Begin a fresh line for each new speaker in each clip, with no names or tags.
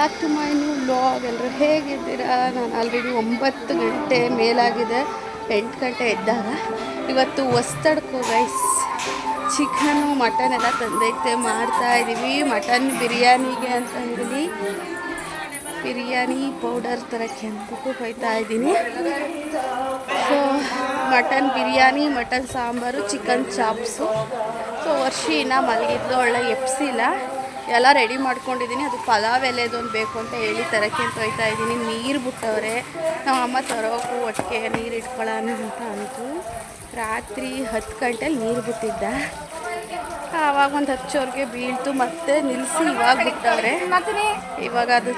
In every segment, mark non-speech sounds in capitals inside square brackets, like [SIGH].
Back to my new blog ಎಲ್ಲರೂ ಹೇಗಿದ್ದೀರಾ? ನಾನು ಆಲ್ರೆಡಿ ಒಂಬತ್ತು ಗಂಟೆ ಮೇಲಾಗಿದೆ. ಎಂಟು ಗಂಟೆ ಇದ್ದಾಗ ಇವತ್ತು ಹೊಸ್ತಡ್ಕೋ ರೈಸ್ ಚಿಕನು ಮಟನ್ ಎಲ್ಲ ತಂದೈತೆ. ಮಾಡ್ತಾಯಿದ್ದೀವಿ ಮಟನ್ ಬಿರಿಯಾನಿಗೆ ಅಂತ ಹೇಳಿ. ಬಿರಿಯಾನಿ ಪೌಡರ್ ಥರ ಅಂದ್ಬಿಟ್ಟು ಹೋಯ್ತಾ ಇದ್ದೀನಿ so mutton biryani mutton sambar chicken chops so Varshi ಇನ್ನೂ ಮಲಗಿದ್ಲು. ಒಳ್ಳೆ ಎಪ್ಸಿಲ್ಲ ಎಲ್ಲ ರೆಡಿ ಮಾಡ್ಕೊಂಡಿದ್ದೀನಿ. ಅದು ಪಲಾವ್ ಎಲೆದೊಂದು ಬೇಕು ಅಂತ ಹೇಳಿ ತರಕ್ಕೆ ಅಂತ ಹೋಯ್ತಾ ಇದ್ದೀನಿ. ನೀರು ಬಿಟ್ಟವ್ರೆ. ನಮ್ಮ ಅಮ್ಮ ತರೋಕು ಒಟ್ಟಿಗೆ ನೀರು ಇಟ್ಕೊಳ್ಳೋಣ ಅಂತ ಅಂತು ರಾತ್ರಿ ಹತ್ತು ಗಂಟೆಲಿ ನೀರು ಬಿಟ್ಟಿದ್ದ. ಆವಾಗ ಒಂದು ಹಚ್ಚೋರಿಗೆ ಬೀಳ್ತು. ಮತ್ತೆ ನಿಲ್ಲಿಸಿ ಇವಾಗ ಬಿಟ್ಟವ್ರೆ. ಇವಾಗ ಅದು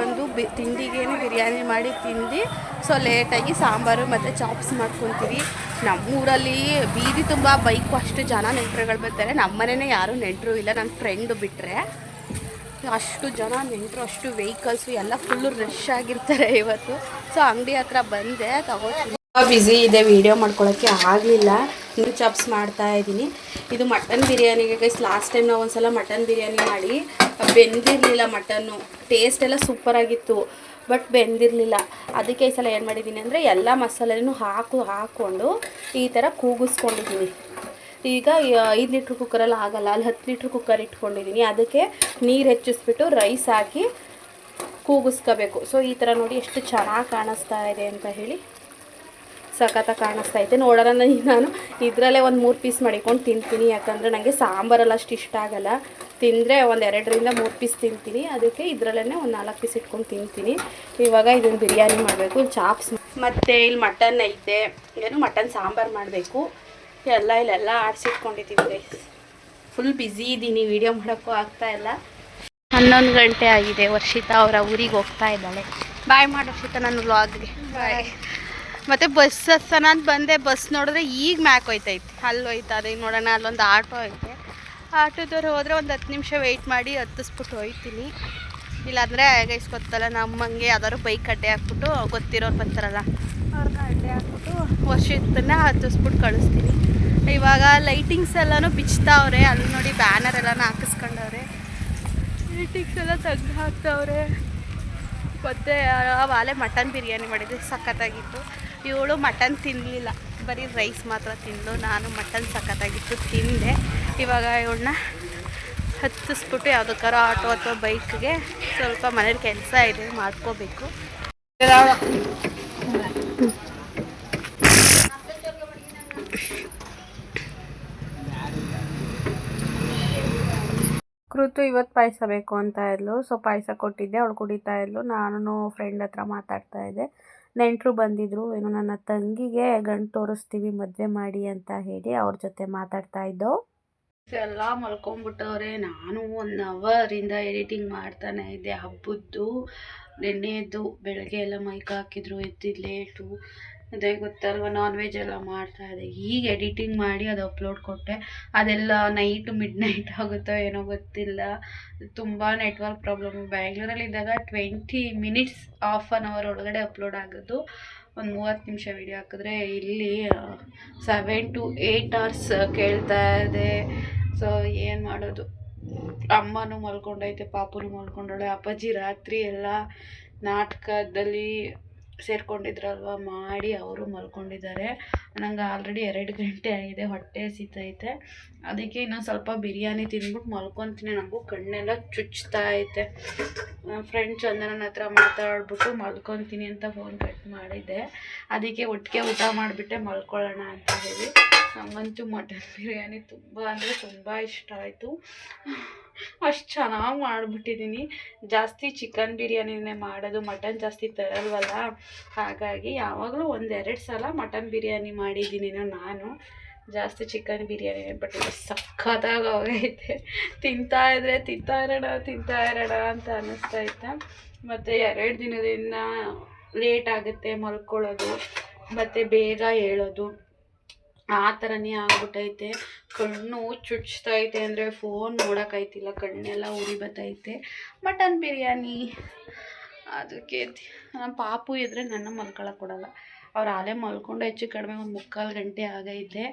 ಬಂದು ಬಿ, ತಿಂಡಿಗೇನು ಬಿರಿಯಾನಿ ಮಾಡಿ ತಿಂದು ಸೊ ಲೇಟಾಗಿ ಸಾಂಬಾರು ಮತ್ತು ಚಾಪ್ಸ್ ಮಾಡ್ಕೊತೀವಿ. ನಮ್ಮೂರಲ್ಲಿ ಬೀದಿ ತುಂಬ ಬೈಕು ಅಷ್ಟು ಜನ ನೆಂಟರುಗಳು ಬರ್ತಾರೆ. ನಮ್ಮನೇ ಯಾರೂ ನೆಂಟರು ಇಲ್ಲ. ನನ್ನ ಫ್ರೆಂಡು ಬಿಟ್ಟರೆ ಅಷ್ಟು ಜನ ನೆಂಟರು ಅಷ್ಟು ವೆಹಿಕಲ್ಸು ಎಲ್ಲ ಫುಲ್ಲು ರಶ್ ಆಗಿರ್ತಾರೆ ಇವತ್ತು. ಸೊ ಅಂಗಡಿ ಹತ್ರ ಬಂದೆ, ತಗೋತೀನಿ. ಬ್ಯುಸಿ ಇದೆ ವಿಡಿಯೋ ಮಾಡ್ಕೊಳ್ಳೋಕ್ಕೆ ಆಗಲಿಲ್ಲ. ಇನ್ನು ಚಾಪ್ಸ್ ಮಾಡ್ತಾ ಇದ್ದೀನಿ. ಇದು ಮಟನ್ ಬಿರಿಯಾನಿಗೆ ಗೈಸ್ ಲಾಸ್ಟ್ ಟೈಮ್ ನಾವು ಒಂದ್ಸಲ ಮಟನ್ ಬಿರಿಯಾನಿ ಮಾಡಿ, ಬೆಂದಿರಲಿಲ್ಲ ಮಟನ್ನು ಟೇಸ್ಟ್ ಎಲ್ಲ ಸೂಪರಾಗಿತ್ತು ಬಟ್ ಬೆಂದಿರಲಿಲ್ಲ. ಅದಕ್ಕೆ ಈ ಸಲ ಏನು ಮಾಡಿದ್ದೀನಿ ಅಂದರೆ, ಎಲ್ಲ ಮಸಾಲೆನೂ ಹಾಕು, ಹಾಕ್ಕೊಂಡು ಈ ಥರ ಕೂಗಿಸ್ಕೊಂಡಿದ್ದೀನಿ. ಈಗ ಐದು ಲೀಟ್ರ್ ಕುಕ್ಕರಲ್ಲಿ ಆಗಲ್ಲ. ಅಲ್ಲಿ ಹತ್ತು ಲೀಟ್ರ್ ಕುಕ್ಕರ್ ಇಟ್ಕೊಂಡಿದ್ದೀನಿ ಅದಕ್ಕೆ ನೀರು ಹೆಚ್ಚಿಸ್ಬಿಟ್ಟು ರೈಸ್ ಹಾಕಿ ಕೂಗಿಸ್ಕೋಬೇಕು. ಸೊ ಈ ಥರ ನೋಡಿ ಎಷ್ಟು ಚೆನ್ನಾಗಿ ಕಾಣಿಸ್ತಾ ಇದೆ ಅಂತ ಹೇಳಿ ಸಖತ್ತ ಕಾಣಿಸ್ತಾ ಐತೆ. ನೋಡೋಣ ನಾನು ಇದರಲ್ಲೇ ಒಂದು ಮೂರು ಪೀಸ್ ಮಾಡಿಕೊಂಡು ತಿಂತೀನಿ. ಯಾಕಂದರೆ ನನಗೆ ಸಾಂಬಾರಲ್ಲಿ ಅಷ್ಟು ಇಷ್ಟ ಆಗಲ್ಲ. ತಿಂದರೆ ಒಂದು ಎರಡರಿಂದ ಮೂರು ಪೀಸ್ ತಿಂತೀನಿ. ಅದಕ್ಕೆ ಇದರಲ್ಲೇ ಒಂದು ನಾಲ್ಕು ಪೀಸ್ ಇಟ್ಕೊಂಡು ತಿಂತೀನಿ. ಇವಾಗ ಇದನ್ನು ಬಿರಿಯಾನಿ ಮಾಡಬೇಕು. ಚಾಪ್ಸ್ ಮತ್ತು ಇಲ್ಲಿ ಮಟನ್ ಐತೆ. ಏನು ಮಟನ್ ಸಾಂಬಾರು ಮಾಡಬೇಕು. ಎಲ್ಲ ಇಲ್ಲೆಲ್ಲ ಆಡಿಸಿಟ್ಕೊಂಡಿದ್ದೀವಿ ಫುಲ್ ಬ್ಯುಸಿ ಇದ್ದೀನಿ ವೀಡಿಯೋ ಮಾಡೋಕ್ಕೂ ಆಗ್ತಾ ಇಲ್ಲ. ಹನ್ನೊಂದು ಗಂಟೆ ಆಗಿದೆ ವರ್ಷಿತಾ ಅವರ ಊರಿಗೆ ಹೋಗ್ತಾ ಇದ್ದಾಳೆ. ಬಾಯ್ ಮಾಡಿ ವರ್ಷಿತಾ ನನ್ನ ವ್ಲಾಗ್ಗೆ ಬಾಯ್ ಮತ್ತೆ ಬಸ್ ಹತ್ತನ ಅಂತ ಬಂದೆ ಬಸ್ ನೋಡಿದ್ರೆ ಈಗ ಮ್ಯಾಕ್ ಹೋಯ್ತೈತಿ. ಅಲ್ಲಿ ಹೋಯ್ತಾ ಅದೇ ನೋಡೋಣ ಅಲ್ಲೊಂದು ಆಟೋ ಐತೆ. ಆಟೋದವ್ರು ಹೋದರೆ ಒಂದು ಹತ್ತು ನಿಮಿಷ ವೆಯ್ಟ್ ಮಾಡಿ ಹತ್ತಿಸ್ಬಿಟ್ಟು ಹೋಯ್ತೀನಿ. ಇಲ್ಲಾಂದರೆ ಗೈಸ್ ಗೊತ್ತಲ್ಲ ನಮ್ಮಂಗೆ ಯಾವ್ದಾದ್ರು ಬೈಕ್ ಅಡ್ಡೆ ಹಾಕ್ಬಿಟ್ಟು ಗೊತ್ತಿರೋರು ಬರ್ತಾರಲ್ಲ ಅವ್ರನ್ನ ಅಡ್ಡೆ ಹಾಕ್ಬಿಟ್ಟು ವರ್ಷದನ್ನ ಹತ್ತಿಸ್ಬಿಟ್ಟು ಕಳಿಸ್ತೀನಿ. ಇವಾಗ ಲೈಟಿಂಗ್ಸ್ ಎಲ್ಲನೂ ಬಿಚ್ತಾವ್ರೆ ಅಲ್ಲಿ ನೋಡಿ ಬ್ಯಾನರ್ ಎಲ್ಲನೂ ಹಾಕಿಸ್ಕೊಂಡವ್ರೆ. ಲೈಟಿಂಗ್ಸ್ ಎಲ್ಲ ತೆಗ್ದು ಹಾಕ್ತವ್ರೆ. ಮತ್ತು ಆವಾಲೆ ಮಟನ್ ಬಿರಿಯಾನಿ ಮಾಡಿದ್ವಿ, ಸಖತ್ತಾಗಿತ್ತು. ಇವಳು ಮಟನ್ ತಿನ್ನಲಿಲ್ಲ ಬರೀ ರೈಸ್ ಮಾತ್ರ ತಿಂದು ನಾನು ಮಟನ್ ಸಖತ್ತಾಗಿತ್ತು, ತಿಂದೆ. ಇವಾಗ ಇವಳನ್ನ ಹತ್ತಿಸ್ಬಿಟ್ಟು ಯಾವುದಕ್ಕಾರ ಆಟೋ ಅಥವಾ ಬೈಕ್ಗೆ ಸ್ವಲ್ಪ ಮನೇಲಿ ಕೆಲಸ ಇದೆ, ಮಾಡ್ಕೋಬೇಕು. ಕೃತು ಇವತ್ತು ಪಾಯಸ ಬೇಕು ಅಂತ ಇದ್ಲು. ಸೊ ಪಾಯಸ ಕೊಟ್ಟಿದ್ದೆ. ಅವಳು ಕುಡಿತಾ ಇದ್ಲು. ನಾನು ಫ್ರೆಂಡ್ ಹತ್ರ ಮಾತಾಡ್ತಾ ಇದ್ದೆ. ನೆಂಟರು ಬಂದಿದ್ರು. ಏನು ನನ್ನ ತಂಗಿಗೆ ಗಂಟು ತೋರಿಸ್ತೀವಿ, ಮದುವೆ ಮಾಡಿ ಅಂತ ಹೇಳಿ ಅವ್ರ ಜೊತೆ ಮಾತಾಡ್ತಾ ಇದ್ದೋ. ಎಲ್ಲ ಮಲ್ಕೊಂಡ್ಬಿಟ್ಟವ್ರೆ ನಾನು ಒನ್ ಅವರಿಂದ ಎಡಿಟಿಂಗ್ ಮಾಡ್ತಾನೆ ಇದ್ದೆ. ಹಬ್ಬದ್ದು ನೆನ್ನೆದ್ದು ಬೆಳಗ್ಗೆ ಎಲ್ಲ ಮೈಕ್ ಹಾಕಿದ್ರು, ಎದ್ದಿದ್ದು ಲೇಟು ಅದೇ ಗೊತ್ತಲ್ವ ನಾನ್ ವೆಜ್ ಎಲ್ಲ ಮಾಡ್ತಾ ಇದ್ದೆ. ಈಗ ಎಡಿಟಿಂಗ್ ಮಾಡಿ ಅದು ಅಪ್ಲೋಡ್ ಕೊಟ್ಟೆ. ಅದೆಲ್ಲ ನೈಟ್ ಮಿಡ್ ನೈಟ್ ಆಗುತ್ತೋ ಏನೋ ಗೊತ್ತಿಲ್ಲ. ತುಂಬ network problem ಬ್ಯಾಂಗ್ಳೂರಲ್ಲಿದ್ದಾಗ twenty minutes half an hour ಒಳಗಡೆ ಅಪ್ಲೋಡ್ ಆಗೋದು. ಒಂದು ಮೂವತ್ತು ನಿಮಿಷ ವಿಡಿಯೋ ಹಾಕಿದ್ರೆ ಇಲ್ಲಿ ಸೆವೆನ್ ಟು ಏಯ್ಟ್ ಅವರ್ಸ್ ಕೇಳ್ತಾ ಇದೆ ಸೊ ಏನು ಮಾಡೋದು? ಅಮ್ಮನೂ ಮಲ್ಕೊಂಡೈತೆ ಪಾಪುನು ಮಲ್ಕೊಂಡಳೆ. ಅಪ್ಪಾಜಿ ರಾತ್ರಿ ಎಲ್ಲ ನಾಟಕದಲ್ಲಿ ಸೇರಿಕೊಂಡಿದ್ರಲ್ವ ಮಾಡಿ ಅವರು ಮಲ್ಕೊಂಡಿದ್ದಾರೆ. ನಂಗೆ ಆಲ್ರೆಡಿ ಎರಡು ಗಂಟೆ ಆಗಿದೆ, ಹೊಟ್ಟೆ ಹಸಿತೈತೆ. ಅದಕ್ಕೆ ಇನ್ನೊಂದು ಸ್ವಲ್ಪ ಬಿರಿಯಾನಿ ತಿಂದ್ಬಿಟ್ಟು ಮಲ್ಕೊತೀನಿ. ನನಗೂ ಕಣ್ಣೆಲ್ಲ ಚುಚ್ತಾ ಐತೆ. ಫ್ರೆಂಡ್ ಚಂದನನ ಹತ್ರ ಮಾತಾಡ್ಬಿಟ್ಟು ಮಲ್ಕೊತೀನಿ ಅಂತ ಫೋನ್ ಕಟ್ ಮಾಡಿದ್ದೆ ಅದಕ್ಕೆ ಒಟ್ಟಿಗೆ ಊಟ ಮಾಡಿಬಿಟ್ಟೆ, ಮಲ್ಕೊಳ್ಳೋಣ ಅಂತ ಹೇಳಿ. ನಂಗಂತೂ ಮಟನ್ ಬಿರಿಯಾನಿ ತುಂಬ ಅಂದರೆ ತುಂಬ ಇಷ್ಟ ಆಯಿತು. ಅಷ್ಟು ಚೆನ್ನಾಗಿ ಮಾಡಿಬಿಟ್ಟಿದ್ದೀನಿ ಜಾಸ್ತಿ ಚಿಕನ್ ಬಿರಿಯಾನಿನೇ ಮಾಡೋದು, ಮಟನ್ ಜಾಸ್ತಿ ತರಲ್ವಲ್ಲ? ಹಾಗಾಗಿ ಯಾವಾಗಲೂ ಒಂದೆರಡು ಸಲ ಮಟನ್ ಬಿರಿಯಾನಿ ಮಾಡಿದ್ದೀನಿ ನಾನು. ಜಾಸ್ತಿ ಚಿಕನ್ ಬಿರಿಯಾನಿ ಬಟ್ ಸಖತ್ತಾಗಿ ಹೋಗೈತೆ ತಿಂತಾ ಇದ್ರೆ ತಿಂತಾ ಇರೋಣ ತಿಂತಾ ಇರೋಣ ಅಂತ ಅನ್ನಿಸ್ತೈತೆ ಮತ್ತು ಎರಡು ದಿನದಿಂದ ಲೇಟ್ ಆಗುತ್ತೆ ಮಲ್ಕೊಳ್ಳೋದು, ಮತ್ತು ಬೇಗ ಹೇಳೋದು. ಆ ಥರನೇ ಆಗ್ಬಿಟ್ಟೈತೆ. ಕಣ್ಣು ಚುಚ್ತೈತೆ ಅಂದರೆ ಫೋನ್ ನೋಡೋಕ್ಕಾಯ್ತಿಲ್ಲ ಕಣ್ಣೆಲ್ಲ ಉರಿ ಬತ್ತೈತೆ ಮಟನ್ ಬಿರಿಯಾನಿ. ಅದಕ್ಕೆ ಪಾಪು ಇದ್ದರೆ ನನ್ನ ಮಲ್ಕೊಳಕ್ಕೆ ಕೊಡಲ್ಲ. ಅವ್ರು ಆಲೆ ಮಲ್ಕೊಂಡು ಹೆಚ್ಚು ಕಡಿಮೆ ಒಂದು ಮುಕ್ಕಾಲು ಗಂಟೆ ಆಗೈತೆ.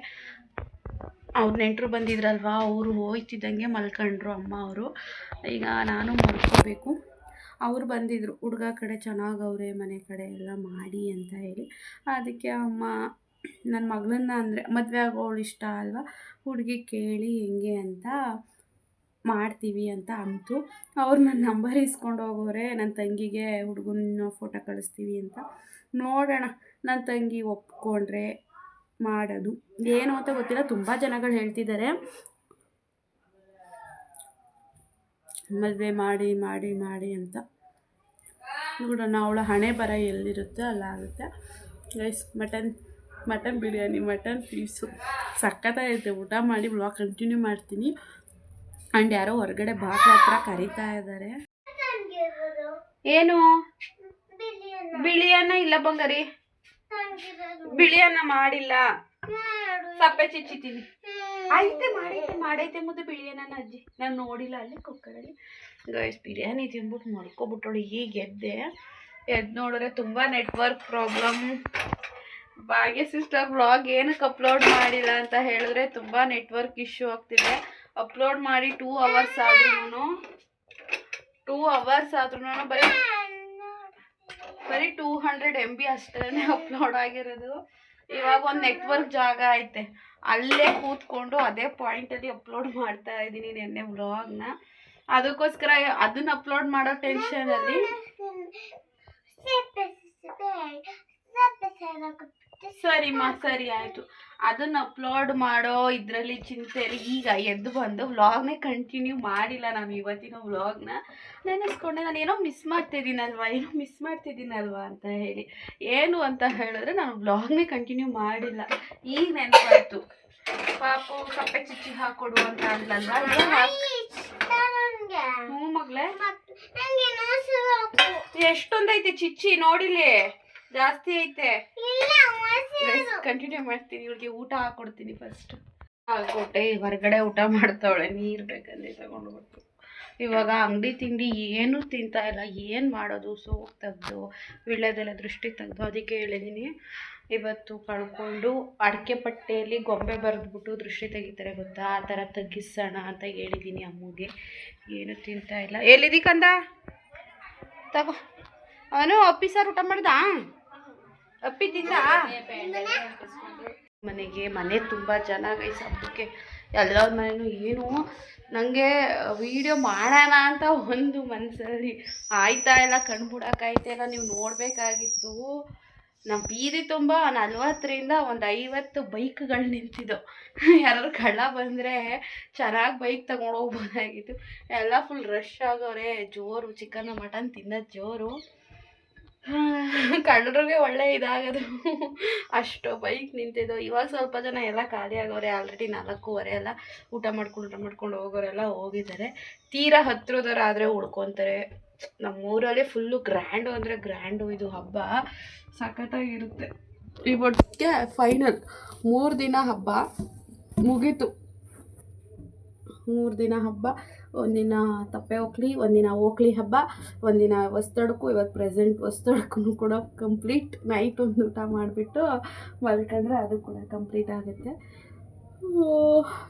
ಅವ್ರು ನೆಂಟರು ಬಂದಿದ್ರಲ್ವಾ, ಅವರು ಹೋಯ್ತಿದ್ದಂಗೆ ಮಲ್ಕೊಂಡ್ರು ಅಮ್ಮ ಅವರು. ಈಗ ನಾನು ಮಲ್ಕೋಬೇಕು. ಅವ್ರು ಬಂದಿದ್ದರು ಹುಡುಗ ಕಡೆ ಚೆನ್ನಾಗವ್ರೆ ಮನೆ ಕಡೆ ಎಲ್ಲ ಮಾಡಿ ಅಂತ ಹೇಳಿ. ಅದಕ್ಕೆ ಅಮ್ಮ ನನ್ನ ಮಗಳನ್ನ ಅಂದರೆ ಮದುವೆ ಆಗೋಳು ಇಷ್ಟ ಅಲ್ವಾ? ಹುಡುಗಿ ಕೇಳಿ ಹೆಂಗೆ ಅಂತ ಮಾಡ್ತೀವಿ ಅಂತ ಅಂತು. ಅವ್ರು ನನ್ನ ನಂಬರ್ ಇಸ್ಕೊಂಡು ಹೋಗೋರೆ ನನ್ನ ತಂಗಿಗೆ ಹುಡುಗನ ಫೋಟೋ ಕಳಿಸ್ತೀವಿ ಅಂತ. ನೋಡೋಣ. ನನ್ನ ತಂಗಿ ಒಪ್ಕೊಂಡ್ರೆ ಮಾಡೋದು. ಏನು ಅಂತ ಗೊತ್ತಿಲ್ಲ. ತುಂಬ ಜನಗಳು ಹೇಳ್ತಿದ್ದಾರೆ. ಮದುವೆ ಮಾಡಿ ಮಾಡಿ ಮಾಡಿ ಅಂತ. ನೋಡೋಣ ಅವಳ ಹಣೆ ಬರ ಎಲ್ಲಿರುತ್ತೆ? ಅಲ್ಲಾಗುತ್ತೆ rice mutton mutton biryani mutton piece ಸಖತ್ತಾಗೈತೆ. ಊಟ ಮಾಡಿ ಬ್ಲಾಗ್ ಕಂಟಿನ್ಯೂ ಮಾಡ್ತೀನಿ. ಆ್ಯಂಡ್ ಯಾರೋ ಹೊರಗಡೆ ಬಾಕ್ಲ ಹತ್ರ ಕರಿತಾ ಇದ್ದಾರೆ. ಏನು? ಬಿಳಿ ಅನ್ನ ಇಲ್ಲ ಬಂಗಾರಿ? ಬಿಳಿ ಅನ್ನ ಮಾಡಿಲ್ಲ. ಸಪ್ಪೆ ಚಿಚ್ಚಿತೀನಿ ಐತೆ ಮಾಡೈತೆ ಮಾಡೈತೆ ಮುದ್ದು ಬಿಳಿ ಅನ್ನ ಅಜ್ಜಿ. ನಾನು ನೋಡಿಲ್ಲ ಅಲ್ಲಿ, ಕುಕ್ಕರಲ್ಲಿ. ಗೈಸ್, ಬಿರಿಯಾನಿ ತಿನ್ಬಿಟ್ಟು ಮಲ್ಕೊಬಿಟ್ಟೋಳು ಈಗ ಎದ್ದೆ. ಎದ್ದು ನೋಡಿದ್ರೆ ತುಂಬ network problem. Bhagya sister blog ಏನಕ್ಕೆ ಅಪ್ಲೋಡ್ ಮಾಡಿಲ್ಲ ಅಂತ ಹೇಳಿದ್ರೆ ತುಂಬ ನೆಟ್ವರ್ಕ್ ಇಶ್ಯೂ ಆಗ್ತಿದೆ. ಅಪ್ಲೋಡ್ ಮಾಡಿ ಟೂ ಅವರ್ಸ್ ಆದ್ರೂ ಟೂ ಅವರ್ಸ್ ಆದ್ರೂ ಬರೀ ಬರೀ ಟೂ ಹಂಡ್ರೆಡ್ ಎಂ ಬಿ ಅಷ್ಟೇ ಅಪ್ಲೋಡ್ ಆಗಿರೋದು ಇವಾಗ ಒಂದು ನೆಟ್ವರ್ಕ್ ಜಾಗ ಐತೆ ಅಲ್ಲೇ ಕೂತ್ಕೊಂಡು ಅದೇ ಪಾಯಿಂಟಲ್ಲಿ ಅಪ್ಲೋಡ್ ಮಾಡ್ತಾ ಇದ್ದೀನಿ ನಿನ್ನೆ ವ್ಲಾಗ್ನ ಅದಕ್ಕೋಸ್ಕರ ಅದನ್ನ ಅಪ್ಲೋಡ್ ಮಾಡೋ ಟೆನ್ಷನಲ್ಲಿ ಸರಿಮ್ಮ ಸರಿ ಆಯಿತು. ಅದನ್ನ ಅಪ್ಲೋಡ್ ಮಾಡೋ ಇದರಲ್ಲಿ ಚಿಂತೆ ಈಗ ಎದ್ದು ಬಂದು ವ್ಲಾಗ್ನೇ ಕಂಟಿನ್ಯೂ ಮಾಡಿಲ್ಲ ನಾನು ಇವತ್ತಿನ ವ್ಲಾಗ್ನ ನೆನೆಸ್ಕೊಂಡೆ ನಾನು ಏನೋ ಮಿಸ್ ಮಾಡ್ತಿದ್ದೀನಲ್ವಾ ಏನೋ ಮಿಸ್ ಮಾಡ್ತಿದ್ದೀನಲ್ವಾ ಅಂತ ಹೇಳಿ. ಏನು ಅಂತ ಹೇಳಿದ್ರೆ ನಾನು ವ್ಲಾಗ್ನೇ ಕಂಟಿನ್ಯೂ ಮಾಡಿಲ್ಲ. ಈಗ ನೆನಪಾಯ್ತು. ಪಾಪು ಕಪ್ಪೆ ಚಿಚ್ಚಿ ಹಾಕೊಡು ಅಂತ ಹ್ಞೂ ಮಗಳೇ. ಎಷ್ಟೊಂದೈತೆ ಚಿಚ್ಚಿ ನೋಡಿಲಿ ಜಾಸ್ತಿ ಐತೆ. ಕಂಟಿನ್ಯೂ ಮಾಡ್ತೀನಿ. ಇವಳಿಗೆ ಊಟ ಹಾಕೊಡ್ತೀನಿ ಫಸ್ಟ್ ಹಾಕೊಟ್ಟೆ ಹೊರಗಡೆ ಊಟ ಮಾಡ್ತಾವಳೆ. ನೀರು ಬೇಕಂದ್ರೆ ತಗೊಂಡು ಬರ್ತು ಇವಾಗ ಅಂಗಡಿ ತಿಂಡಿ ಏನು ತಿಂತಾ ಇಲ್ಲ. ಏನು ಮಾಡೋದು? ಸೋಪ್ ತೆಗ್ದು ವಿಳ್ಯದೆಲ್ಲ ದೃಷ್ಟಿ ತೆಗ್ದು ಅದಕ್ಕೆ ಹೇಳಿದ್ದೀನಿ ಇವತ್ತು ಕಳ್ಕೊಂಡು ಅಡಿಕೆ ಪಟ್ಟೆಯಲ್ಲಿ ಗೊಂಬೆ ಬರೆದ್ಬಿಟ್ಟು ದೃಷ್ಟಿ ತೆಗಿತಾರೆ ಗೊತ್ತಾ? ಆ ಥರ ತಗ್ಗಿಸೋಣ ಅಂತ ಹೇಳಿದ್ದೀನಿ ಅಮ್ಮಗೆ. ಏನು ತಿಂತಾ ಇಲ್ಲ. ಎಲ್ಲಿದ್ದೀಕಂದ ಕಂದ? ತಗೋ. ಅವನು ಅಪ್ಪಿ ಸರ್ ಊಟ ಮಾಡ್ದಾ? ಅಪ್ಪಿ ಮನೆಗೆ ಮನೆ ತುಂಬ ಜನ ಗೈಸ್ ಹಬ್ಬಕ್ಕೆ ಎಲ್ಲರ ಮನೇನು ಏನು ನನಗೆ ವಿಡಿಯೋ ಮಾಡೋಣ ಅಂತ ಒಂದು ಮನಸ್ಸಲ್ಲಿ ಆಯ್ತಾ ಇಲ್ಲ ಕಣ್ಬಿಡೋಕ್ಕಾಯ್ತಾ ಇಲ್ಲ. ನೀವು ನೋಡಬೇಕಾಗಿತ್ತು. ನಮ್ಮ ಬೀದಿ ತುಂಬ ನಲ್ವತ್ತರಿಂದ ಒಂದು ಐವತ್ತು ಬೈಕ್ಗಳು ನಿಂತಿದ್ದು ಯಾರಾದ್ರು ಕಳ್ಳ ಬಂದರೆ ಚೆನ್ನಾಗಿ ಬೈಕ್ ತಗೊಂಡು ಹೋಗ್ಬೋದಾಗಿತ್ತು. ಎಲ್ಲ ಫುಲ್ ರಶ್ ಆಗೋರೆ, ಜೋರು ಚಿಕನ್ ಮಟನ್ ತಿನ್ನೋದು ಜೋರು. [LAUGHS] ಕಳ್ಳರಿಗೆ ಒಳ್ಳೆ ಇದಾಗೋದು. ಅಷ್ಟು ಬೈಕ್ ನಿಂತಿದ್ದು ಇವಾಗ ಸ್ವಲ್ಪ ಜನ ಎಲ್ಲ ಖಾಲಿ ಆಗೋರೆ ಆಲ್ರೆಡಿ ನಾಲ್ಕೂವರೆ ಎಲ್ಲ ಊಟ ಮಾಡ್ಕೊಂಡು ಊಟ ಮಾಡ್ಕೊಂಡು ಹೋಗೋರೆಲ್ಲ ಹೋಗಿದ್ದಾರೆ. ತೀರಾ ಹತ್ರದವರಾದರೆ ಉಳ್ಕೊತಾರೆ. ನಮ್ಮೂರಲ್ಲಿ ಫುಲ್ಲು ಗ್ರ್ಯಾಂಡು ಅಂದರೆ ಗ್ರ್ಯಾಂಡು ಇದು ಹಬ್ಬ. ಸಖತ್ತಾಗಿರುತ್ತೆ. ಇವತ್ತಿಗೆ ಫೈನಲ್ ಮೂರು ದಿನ ಹಬ್ಬ ಮುಗೀತು. ಮೂರು ದಿನ ಹಬ್ಬ. ಒಂದಿನ ತಪ್ಪೆ ಹೋಗ್ಲಿ, ಒಂದಿನ ಓಕ್ಲಿ ಹಬ್ಬ, ಒಂದಿನ ಹೊಸ್ತಡಕ್ಕೂ ಇವತ್ತು ಪ್ರೆಸೆಂಟ್ ಹೊಸ್ದಡ್ಕು ಕೂಡ ಕಂಪ್ಲೀಟ್ ನೈಟ್ ಒಂದು ಊಟ ಮಾಡಿಬಿಟ್ಟು ಮಲ್ಕಂಡ್ರೆ ಅದು ಕೂಡ ಕಂಪ್ಲೀಟ್ ಆಗುತ್ತೆ.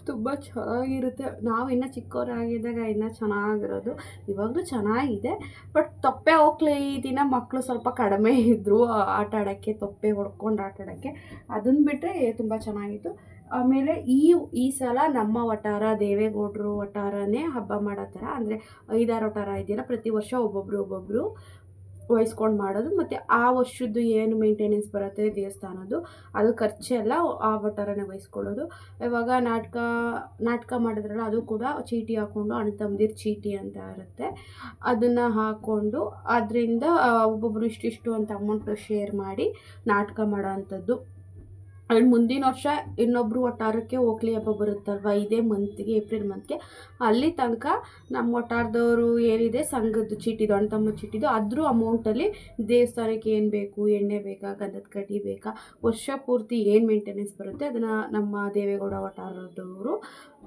ತುಂಬ ಚೆನ್ನಾಗಿರುತ್ತೆ. ನಾವು ಇನ್ನೂ ಚಿಕ್ಕವರಾಗಿದ್ದಾಗ ಇನ್ನೂ ಚೆನ್ನಾಗಿರೋದು. ಇವಾಗಲೂ ಚೆನ್ನಾಗಿದೆ. ಬಟ್ ತೊಪ್ಪೆ ಹೋಗ್ಲಿ ಈ ದಿನ ಮಕ್ಕಳು ಸ್ವಲ್ಪ ಕಡಿಮೆ ಇದ್ದರು ಆಟ ಆಡೋಕ್ಕೆ, ತೊಪ್ಪೆ ಹೊಡ್ಕೊಂಡು ಆಟ ಆಡೋಕ್ಕೆ. ಅದನ್ನು ಬಿಟ್ಟರೆ ತುಂಬ ಚೆನ್ನಾಗಿತ್ತು. ಆಮೇಲೆ ಈ ಈ ಸಲ ನಮ್ಮ ವಟಾರ, ದೇವೇಗೌಡರು ವಟಾರನೇ ಹಬ್ಬ ಮಾಡೋ ಥರ. ಅಂದರೆ ಐದಾರು ವಟಾರ ಇದೆಯಲ್ಲ, ಪ್ರತಿ ವರ್ಷ ಒಬ್ಬೊಬ್ಬರು ಒಬ್ಬೊಬ್ಬರು ವಹಿಸ್ಕೊಂಡು ಮಾಡೋದು. ಮತ್ತು ಆ ವರ್ಷದ್ದು ಏನು ಮೇಂಟೆನೆನ್ಸ್ ಬರುತ್ತೆ ದೇವಸ್ಥಾನದ್ದು, ಅದು ಖರ್ಚೆಲ್ಲ ಆ ವಟಾರನೇ ವಹಿಸ್ಕೊಳ್ಳೋದು. ಇವಾಗ ನಾಟಕ ನಾಟಕ ಮಾಡಿದ್ರಲ್ಲ ಅದು ಕೂಡ ಚೀಟಿ ಹಾಕ್ಕೊಂಡು ಅಣ್ಣ ತಮ್ಮದಿರು ಚೀಟಿ ಅಂತ ಇರುತ್ತೆ. ಅದನ್ನು ಹಾಕ್ಕೊಂಡು ಅದರಿಂದ ಒಬ್ಬೊಬ್ಬರು ಇಷ್ಟಿಷ್ಟು ಅಂತ ಅಮೌಂಟ್ ಶೇರ್ ಮಾಡಿ ನಾಟಕ ಮಾಡೋ ಅಂಥದ್ದು. ಆ್ಯಂಡ್ ಮುಂದಿನ ವರ್ಷ ಇನ್ನೊಬ್ಬರು ವಠಾರಕ್ಕೆ ಹೋಗ್ಲಿ ಹಬ್ಬ ಬರುತ್ತಲ್ವ? ಇದೇ ಮಂತ್ಗೆ ಏಪ್ರಿಲ್ ಮಂತ್ಗೆ ಅಲ್ಲಿ ತನಕ ನಮ್ಮ ವಠಾರದವರು ಏನಿದೆ ಸಂಘದ ಚೀಟಿದು ಅಣ್ಣ ತಮ್ಮ ಚೀಟಿದು, ಅದ್ರ ಅಮೌಂಟಲ್ಲಿ ದೇವಸ್ಥಾನಕ್ಕೆ ಏನು ಬೇಕು, ಎಣ್ಣೆ ಬೇಕಾ, ಗಂಧದ ಕಡ್ಡಿ ಬೇಕಾ, ವರ್ಷ ಪೂರ್ತಿ ಏನು ಮೇಂಟೆನೆನ್ಸ್ ಬರುತ್ತೆ, ಅದನ್ನು ನಮ್ಮ ದೇವೇಗೌಡ ವಟಾರದವರು ಫು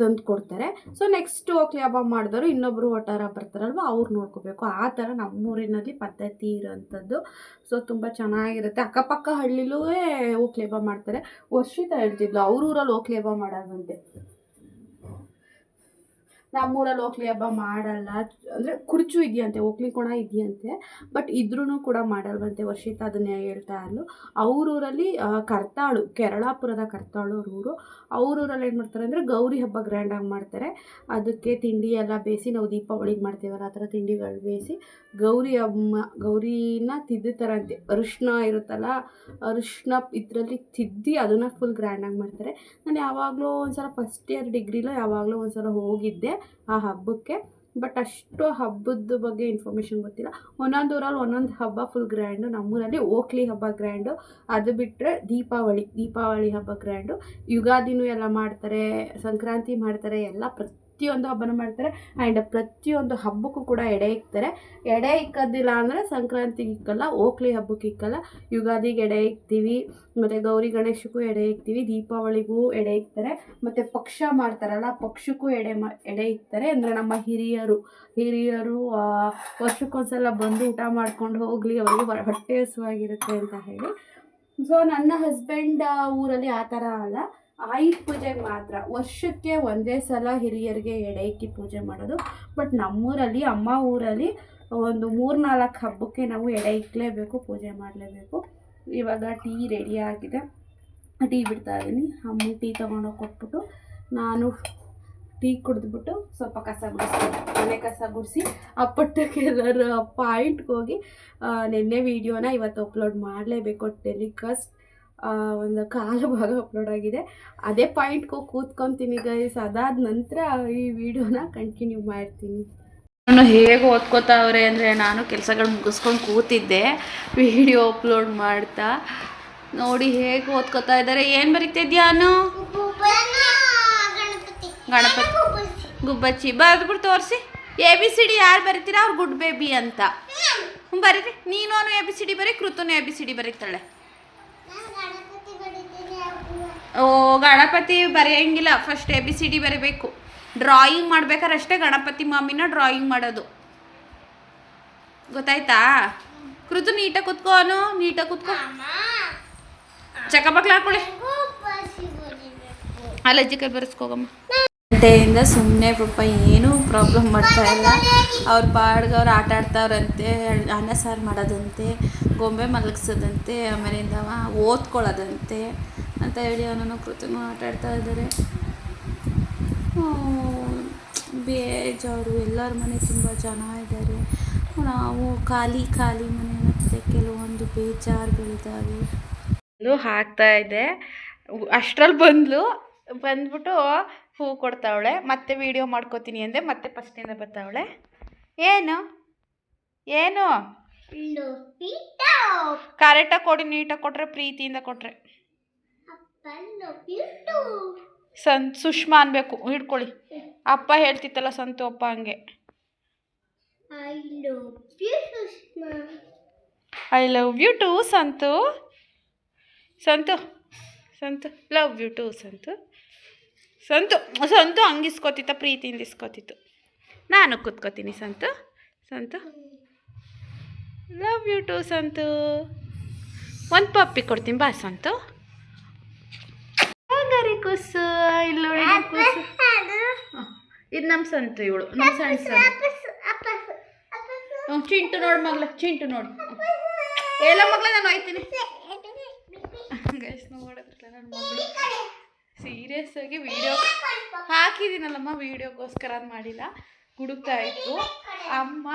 ತಂದು ಕೊಡ್ತಾರೆ ಸೊ ನೆಕ್ಸ್ಟ್ ಓಕ್ಲಿ ಹಬ್ಬ ಮಾಡಿದವರು ಇನ್ನೊಬ್ಬರು ಒಟ್ಟಾರ ಬರ್ತಾರಲ್ವ, ಅವ್ರು ನೋಡ್ಕೋಬೇಕು. ಆ ಥರ ನಮ್ಮೂರಿನಲ್ಲಿ ಪದ್ಧತಿ ಇರೋಂಥದ್ದು. ಸೊ ತುಂಬ ಚೆನ್ನಾಗಿರುತ್ತೆ. ಅಕ್ಕಪಕ್ಕ ಹಳ್ಳಿಲೂ ಓಕ್ಲಿ ಹಬ್ಬ ಮಾಡ್ತಾರೆ. ವರ್ಷಿತ ಹೇಳ್ತಿದ್ಲು, ಅವ್ರ ಊರಲ್ಲಿ ಓಕ್ಲಿ ಹಬ್ಬ ಮಾಡೋದಂತೆ. ನಮ್ಮೂರಲ್ಲಿ ಓಕ್ಲಿ ಹಬ್ಬ ಮಾಡಲ್ಲ. ಅಂದರೆ ಕುರ್ಚು ಇದೆಯಂತೆ, ಓಕ್ಲಿ ಕೋಣ ಇದೆಯಂತೆ. ಬಟ್ ಇದ್ರೂ ಕೂಡ ಮಾಡಲ್ವಂತೆ. ವರ್ಷಿತ ಅದನ್ನೇ ಹೇಳ್ತಾ ಇದ್ಲು. ಅವ್ರೂರಲ್ಲಿ ಕರ್ತಾಳು, ಕೆರಳಾಪುರದ ಕರ್ತಾಳು ಅವ್ರ ಊರು. ಅವ್ರೂರಲ್ಲಿ ಏನು ಮಾಡ್ತಾರೆ ಅಂದರೆ ಗೌರಿ ಹಬ್ಬ ಗ್ರ್ಯಾಂಡಾಗಿ ಮಾಡ್ತಾರೆ. ಅದಕ್ಕೆ ತಿಂಡಿ ಎಲ್ಲ ಬೇಯಿಸಿ ನಾವು ದೀಪಾವಳಿಗೆ ಮಾಡ್ತೀವಲ್ಲ, ಆ ಥರ ತಿಂಡಿಗಳು ಬೇಯಿಸಿ ಗೌರಿ ಅಮ್ಮ, ಗೌರಿನ ತಿದ್ದುತ್ತಾರಂತೆ ಅರಿಶಿನ ಇರುತ್ತಲ್ಲ, ಅರಿಶಿನ ಇದರಲ್ಲಿ ತಿದ್ದಿ ಅದನ್ನು ಫುಲ್ ಗ್ರ್ಯಾಂಡಾಗಿ ಮಾಡ್ತಾರೆ. ನಾನು ಯಾವಾಗಲೂ ಒಂದ್ಸಲ ಫಸ್ಟ್ ಇಯರ್ ಡಿಗ್ರಿలో ಯಾವಾಗಲೂ ಒಂದ್ಸಲ ಹೋಗಿದ್ದೆ ಆ ಹಬ್ಬಕ್ಕೆ. ಬಟ್ ಅಷ್ಟು ಹಬ್ಬದ ಬಗ್ಗೆ ಇನ್ಫಾರ್ಮೇಷನ್ ಗೊತ್ತಿಲ್ಲ. ಒಂದೊಂದು ಊರಲ್ಲಿ ಒಂದೊಂದು ಹಬ್ಬ ಫುಲ್ ಗ್ರ್ಯಾಂಡು ನಮ್ಮೂರಲ್ಲಿ ಓಕ್ಲಿ ಹಬ್ಬ ಗ್ರ್ಯಾಂಡು ಅದು ಬಿಟ್ಟರೆ ದೀಪಾವಳಿ ದೀಪಾವಳಿ ಹಬ್ಬ ಗ್ರ್ಯಾಂಡು ಯುಗಾದಿನೂ ಎಲ್ಲ ಮಾಡ್ತಾರೆ, ಸಂಕ್ರಾಂತಿ ಮಾಡ್ತಾರೆ, ಎಲ್ಲ ಪ್ರತಿಯೊಂದು ಹಬ್ಬನ ಮಾಡ್ತಾರೆ. ಆ್ಯಂಡ್ ಪ್ರತಿಯೊಂದು ಹಬ್ಬಕ್ಕೂ ಕೂಡ ಎಡೆ ಇಕ್ತಾರೆ. ಎಡೆ ಇಕ್ಕೋದಿಲ್ಲ ಅಂದರೆ ಸಂಕ್ರಾಂತಿಗೆ ಇಕ್ಕಲ್ಲ, ಓಕ್ಲಿ ಹಬ್ಬಕ್ಕೆ ಇಕ್ಕಲ್ಲ. ಯುಗಾದಿಗೆ ಎಡೆ ಇಕ್ತೀವಿ, ಮತ್ತು ಗೌರಿ ಗಣೇಶಕ್ಕೂ ಎಡೆ ಇಕ್ತೀವಿ, ದೀಪಾವಳಿಗೂ ಎಡೆ ಇಕ್ತಾರೆ. ಮತ್ತು ಪಕ್ಷ ಮಾಡ್ತಾರಲ್ಲ, ಪಕ್ಷಕ್ಕೂ ಎಡೆ ಮಾ, ಎಡೆ ಇಕ್ತಾರೆ. ಅಂದರೆ ನಮ್ಮ ಹಿರಿಯರು ಹಿರಿಯರು ವರ್ಷಕ್ಕೊಂದ್ಸಲ ಬಂದು ಊಟ ಮಾಡ್ಕೊಂಡು ಹೋಗಲಿ, ಅವರಿಗೆ ಹೊಟ್ಟೆ ಹಸುವಾಗಿರುತ್ತೆ ಅಂತ ಹೇಳಿ. ಸೊ ನನ್ನ ಹಸ್ಬೆಂಡ್ ಊರಲ್ಲಿ ಆ ಥರ ಅಲ್ಲ. ಆಯುಧ ಪೂಜೆಗೆ ಮಾತ್ರ. ವರ್ಷಕ್ಕೆ ಒಂದೇ ಸಲ ಹಿರಿಯರಿಗೆ ಎಡೆ ಇಕ್ಕಿ ಪೂಜೆ ಮಾಡೋದು. ಬಟ್ ನಮ್ಮೂರಲ್ಲಿ, ಅಮ್ಮ ಊರಲ್ಲಿ ಒಂದು ಮೂರು ನಾಲ್ಕು ಹಬ್ಬಕ್ಕೆ ನಾವು ಎಡೆ ಇಕ್ಕಲೇಬೇಕು ಪೂಜೆ ಮಾಡಲೇಬೇಕು. ಇವಾಗ ಟೀ ರೆಡಿ ಆಗಿದೆ. ಟೀ ಬಿಡ್ತಾ ಇದ್ದೀನಿ. ಅಮ್ಮ ಟೀ ತೊಗೊಂಡೋಗಿ ಕೊಟ್ಬಿಟ್ಟು ನಾನು ಟೀ ಕುಡಿದ್ಬಿಟ್ಟು ಸ್ವಲ್ಪ ಕಸ ಗುಡಿಸ್ತೀನಿ. ಮನೆ ಕಸ ಗುಡಿಸಿ ಅಪ್ಪಟ್ಟಕ್ಕೆ ಎಲ್ಲರೂ ಪಾಯಿಂಟ್ಗೆ ಹೋಗಿ ನಿನ್ನೆ ವೀಡಿಯೋನ ಇವತ್ತು ಅಪ್ಲೋಡ್ ಮಾಡಲೇಬೇಕು. ಟೆಲಿಕಾಸ್ಟ್ ಒಂದು ಕಾಲು [LAUGHS] ಭಾಗ ಅಪ್ಲೋಡ್ ಆಗಿದೆ. ಅದೇ ಪಾಯಿಂಟ್ಗೆ ಹೋಗಿ ಕೂತ್ಕೊತೀನಿ ಗೈಸ್ ಅದಾದ ನಂತರ ಈ ವಿಡಿಯೋನ ಕಂಟಿನ್ಯೂ ಮಾಡ್ತೀನಿ. ನಾನು ಹೇಗೆ ಓದ್ಕೋತಾವ್ರೆ ಅಂದರೆ ನಾನು ಕೆಲಸಗಳು ಮುಗಿಸ್ಕೊಂಡು ಕೂತಿದ್ದೆ. ವಿಡಿಯೋ ಅಪ್ಲೋಡ್ ಮಾಡ್ತಾ. ನೋಡಿ ಹೇಗೆ ಓದ್ಕೋತಾ ಇದ್ದಾರೆ ಏನು ಬರೀತಿದ್ಯಾ ಅನು?
ಗಣಪತಿ.
ಗಣಪತಿ ಗುಬ್ಬಚ್ಚಿ. ಬರೆದ್ಬಿಟ್ಟು ತೋರಿಸಿ. ಎ ಬಿ ಸಿ ಡಿ ಯಾರು ಬರೀತೀರಾ? ಅವ್ರು ಗುಡ್ ಬೇಬಿ ಅಂತ. ಬರೀರಿ. ನೀನು ಎ ಬಿ ಸಿ ಡಿ ಬರೀ ಕೃತನು ಎ ಬಿ ಸಿ ಡಿ ಬರೀತಾಳೆ
ನಾನು ಗಣಪತಿ ಬಡಿತೀನಿ ಅಬ್ಬುವ.
ಓ Ganapati ಬರೆಯಂಗಿಲ್ಲ. First A B C D ಬರೀಬೇಕು. ಡ್ರಾಯಿಂಗ್ ಮಾಡ್ಬೇಕಾದ್ರೆ ಅಷ್ಟೇ ಗಣಪತಿ ಮಾಮಿನ ಡ್ರಾಯಿಂಗ್ ಮಾಡೋದು. ಗೊತ್ತಾಯ್ತಾ? ಕೃತು ನೀಟಾಗಿ ಕುತ್ಕೋ ಅನು. ನೀಟಾಗಿ ಕುತ್ಕೋ. ಚಕಬಕ್ಲ ಹಾಕೊಳ್ಳಿ ಅಲ್ಲಜ್ಜಿ ಕೈ ಬರೆಸ್ಕೋಗಮ್ಮ ಗಂಟೆಯಿಂದ ಸುಮ್ಮನೆ ಪಾಪ ಏನೂ ಪ್ರಾಬ್ಲಮ್ ಮಾಡ್ತಾ ಇಲ್ಲ. ಅವ್ರ ಪಾಡ್ಗೆ ಅವ್ರು ಆಟ ಆಡ್ತಾವ್ರಂತೆ, ಅನ್ನ ಸಾರು ಮಾಡೋದಂತೆ, ಗೊಂಬೆ ಮಲಗಿಸೋದಂತೆ ಆಮೇಲಿಂದ ಓದ್ಕೊಳ್ಳೋದಂತೆ ಅಂತ ಹೇಳಿ ಅವನನ್ನು ಕೃತಿನೂ ಆಟ ಆಡ್ತಾ ಇದ್ದಾರೆ. ಬೇಜಾರು, ಎಲ್ಲರ ಮನೆ ತುಂಬ ಜನ ಇದ್ದಾರೆ. ನಾವು ಖಾಲಿ ಖಾಲಿ ಮನೆ ಮತ್ತು ಕೆಲವೊಂದು ಬೇಜಾರುಗಳಿದ್ದಾವೆ. ಹಾಕ್ತಾ ಇದೆ. ಅಷ್ಟ್ರಲ್ಲಿ ಬಂದ್ಲು, ಬಂದ್ಬಿಟ್ಟು ಹೂ ಕೊಡ್ತಾವಳೆ ಮತ್ತೆ ವಿಡಿಯೋ ಮಾಡ್ಕೋತೀನಿ ಅಂದೆ ಮತ್ತೆ ಫಸ್ಟಿಂದ ಬರ್ತಾವಳೆ. ಏನು? ಏನು? ಕರೆಕ್ಟಾಗಿ ಕೊಡಿ ನೀಟಾಗಿ ಕೊಟ್ರೆ ಪ್ರೀತಿಯಿಂದ ಕೊಟ್ರೆ. ಸನ್ ಸುಷ್ಮಾ ಅನ್ಬೇಕು ಹಿಡ್ಕೊಳ್ಳಿ. ಅಪ್ಪ ಹೇಳ್ತಿತ್ತಲ್ಲ ಸಂತು ಅಪ್ಪ ಹಂಗೆ.
I love you
too Santu. Santu Santu love you too Santu. Santu Santu ಹಂಗೆ ಇಸ್ಕೊತಿತ್ತ ಪ್ರೀತಿಯಿಂದ ಇಸ್ಕೋತಿತ್ತು. ನಾನು ಕೂತ್ಕೋತೀನಿ Santu. Santu. Love you too Santu. ಒಂದು ಪಪ್ಪಿ ಕೊಡ್ತೀನಿ ಬಾ ಸಂತು. ಗರಿ ಕುಸು ಇಲ್ಲ ಕುಸು. ಇದು ನಮ್ಮ ಸಂತು ಇವಳು ನಮ್ಮ ಸಣ್ಣ ಸಂತು. ಚಿಂಟು ನೋಡಿ ಮಗ್ಲ ಚಿಂಟು ನೋಡಿ. ಎಲ್ಲ ಮಗ್ಲ ನಾನು ಹೋಯ್ತೀನಿ ಗೈಸ್ ನೋಡಿದ್ರಲ್ಲ ನನ್ನ ಮಗಳು. ಸೀರಿಯಸ್ ಆಗಿ ವಿಡಿಯೋ ಹಾಕಿದ್ದೀನಲ್ಲಮ್ಮ ವಿಡಿಯೋಗೋಸ್ಕರ ಅದು ಮಾಡಿಲ್ಲ ಗುಡುಕ್ತಾ ಇತ್ತು ಅಮ್ಮ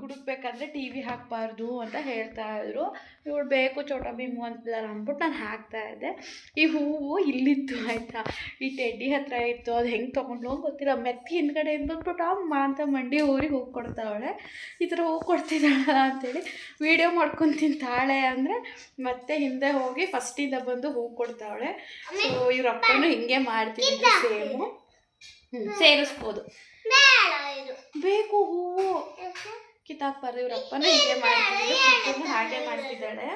ಗುಡುಕ್ಬೇಕಾದ್ರೆ ಟಿ ವಿ ಹಾಕಬಾರ್ದು ಅಂತ ಹೇಳ್ತಾ ಇದ್ರು. ಇವಳು ಬೇಕು ಚೋಟ ಭೀಮು ಅಂತಿದ್ದಾರೆ ಅಂದ್ಬಿಟ್ಟು ನಾನು ಹಾಕ್ತಾ ಇದ್ದೆ. ಈ ಹೂವು ಇಲ್ಲಿತ್ತು ಆಯಿತಾ? ಈ ಟೆಡ್ಡಿ ಹತ್ರ ಇತ್ತು. ಅದು ಹೆಂಗೆ ತೊಗೊಂಡು ಗೊತ್ತಿಲ್ಲ. ಮೆತ್ತಿ ಹಿಂದ್ಗಡೆ ಬಂದ್ಬಿಟ್ಟು ಅಮ್ಮ ಅಂತ ಮಂಡಿ ಊರಿಗೆ ಹೂ ಕೊಡ್ತಾವಳೆ. ಈ ಥರ ಹೂ ಕೊಡ್ತಿದ್ದಾಳ ಅಂತೇಳಿ ವೀಡಿಯೋ ಮಾಡ್ಕೊಂಡು ತಿಂತಾಳೆ ಅಂದರೆ ಮತ್ತೆ ಹಿಂದೆ ಹೋಗಿ ಫಸ್ಟಿಂದ ಬಂದು ಹೂ ಕೊಡ್ತಾವಳೆ. ಸೊ ಇವ್ರ ಅಪ್ಪನೂ ಹಿಂಗೆ ಮಾಡ್ತೀನಿ ಸೇಮು. ಸೇರಿಸ್ಬೋದು. ಬೇಕು ಹೂವು. ಕಿತ್ತಾಕ್ಬಾರ್ದು ಇವ್ರ ಹೀಗೆ ಹಿಂಗೆ ಮಾಡ್ತಿದ್ರು ಹಾಗೆ ಮಾಡ್ತಿದ್ದಾಳೆ.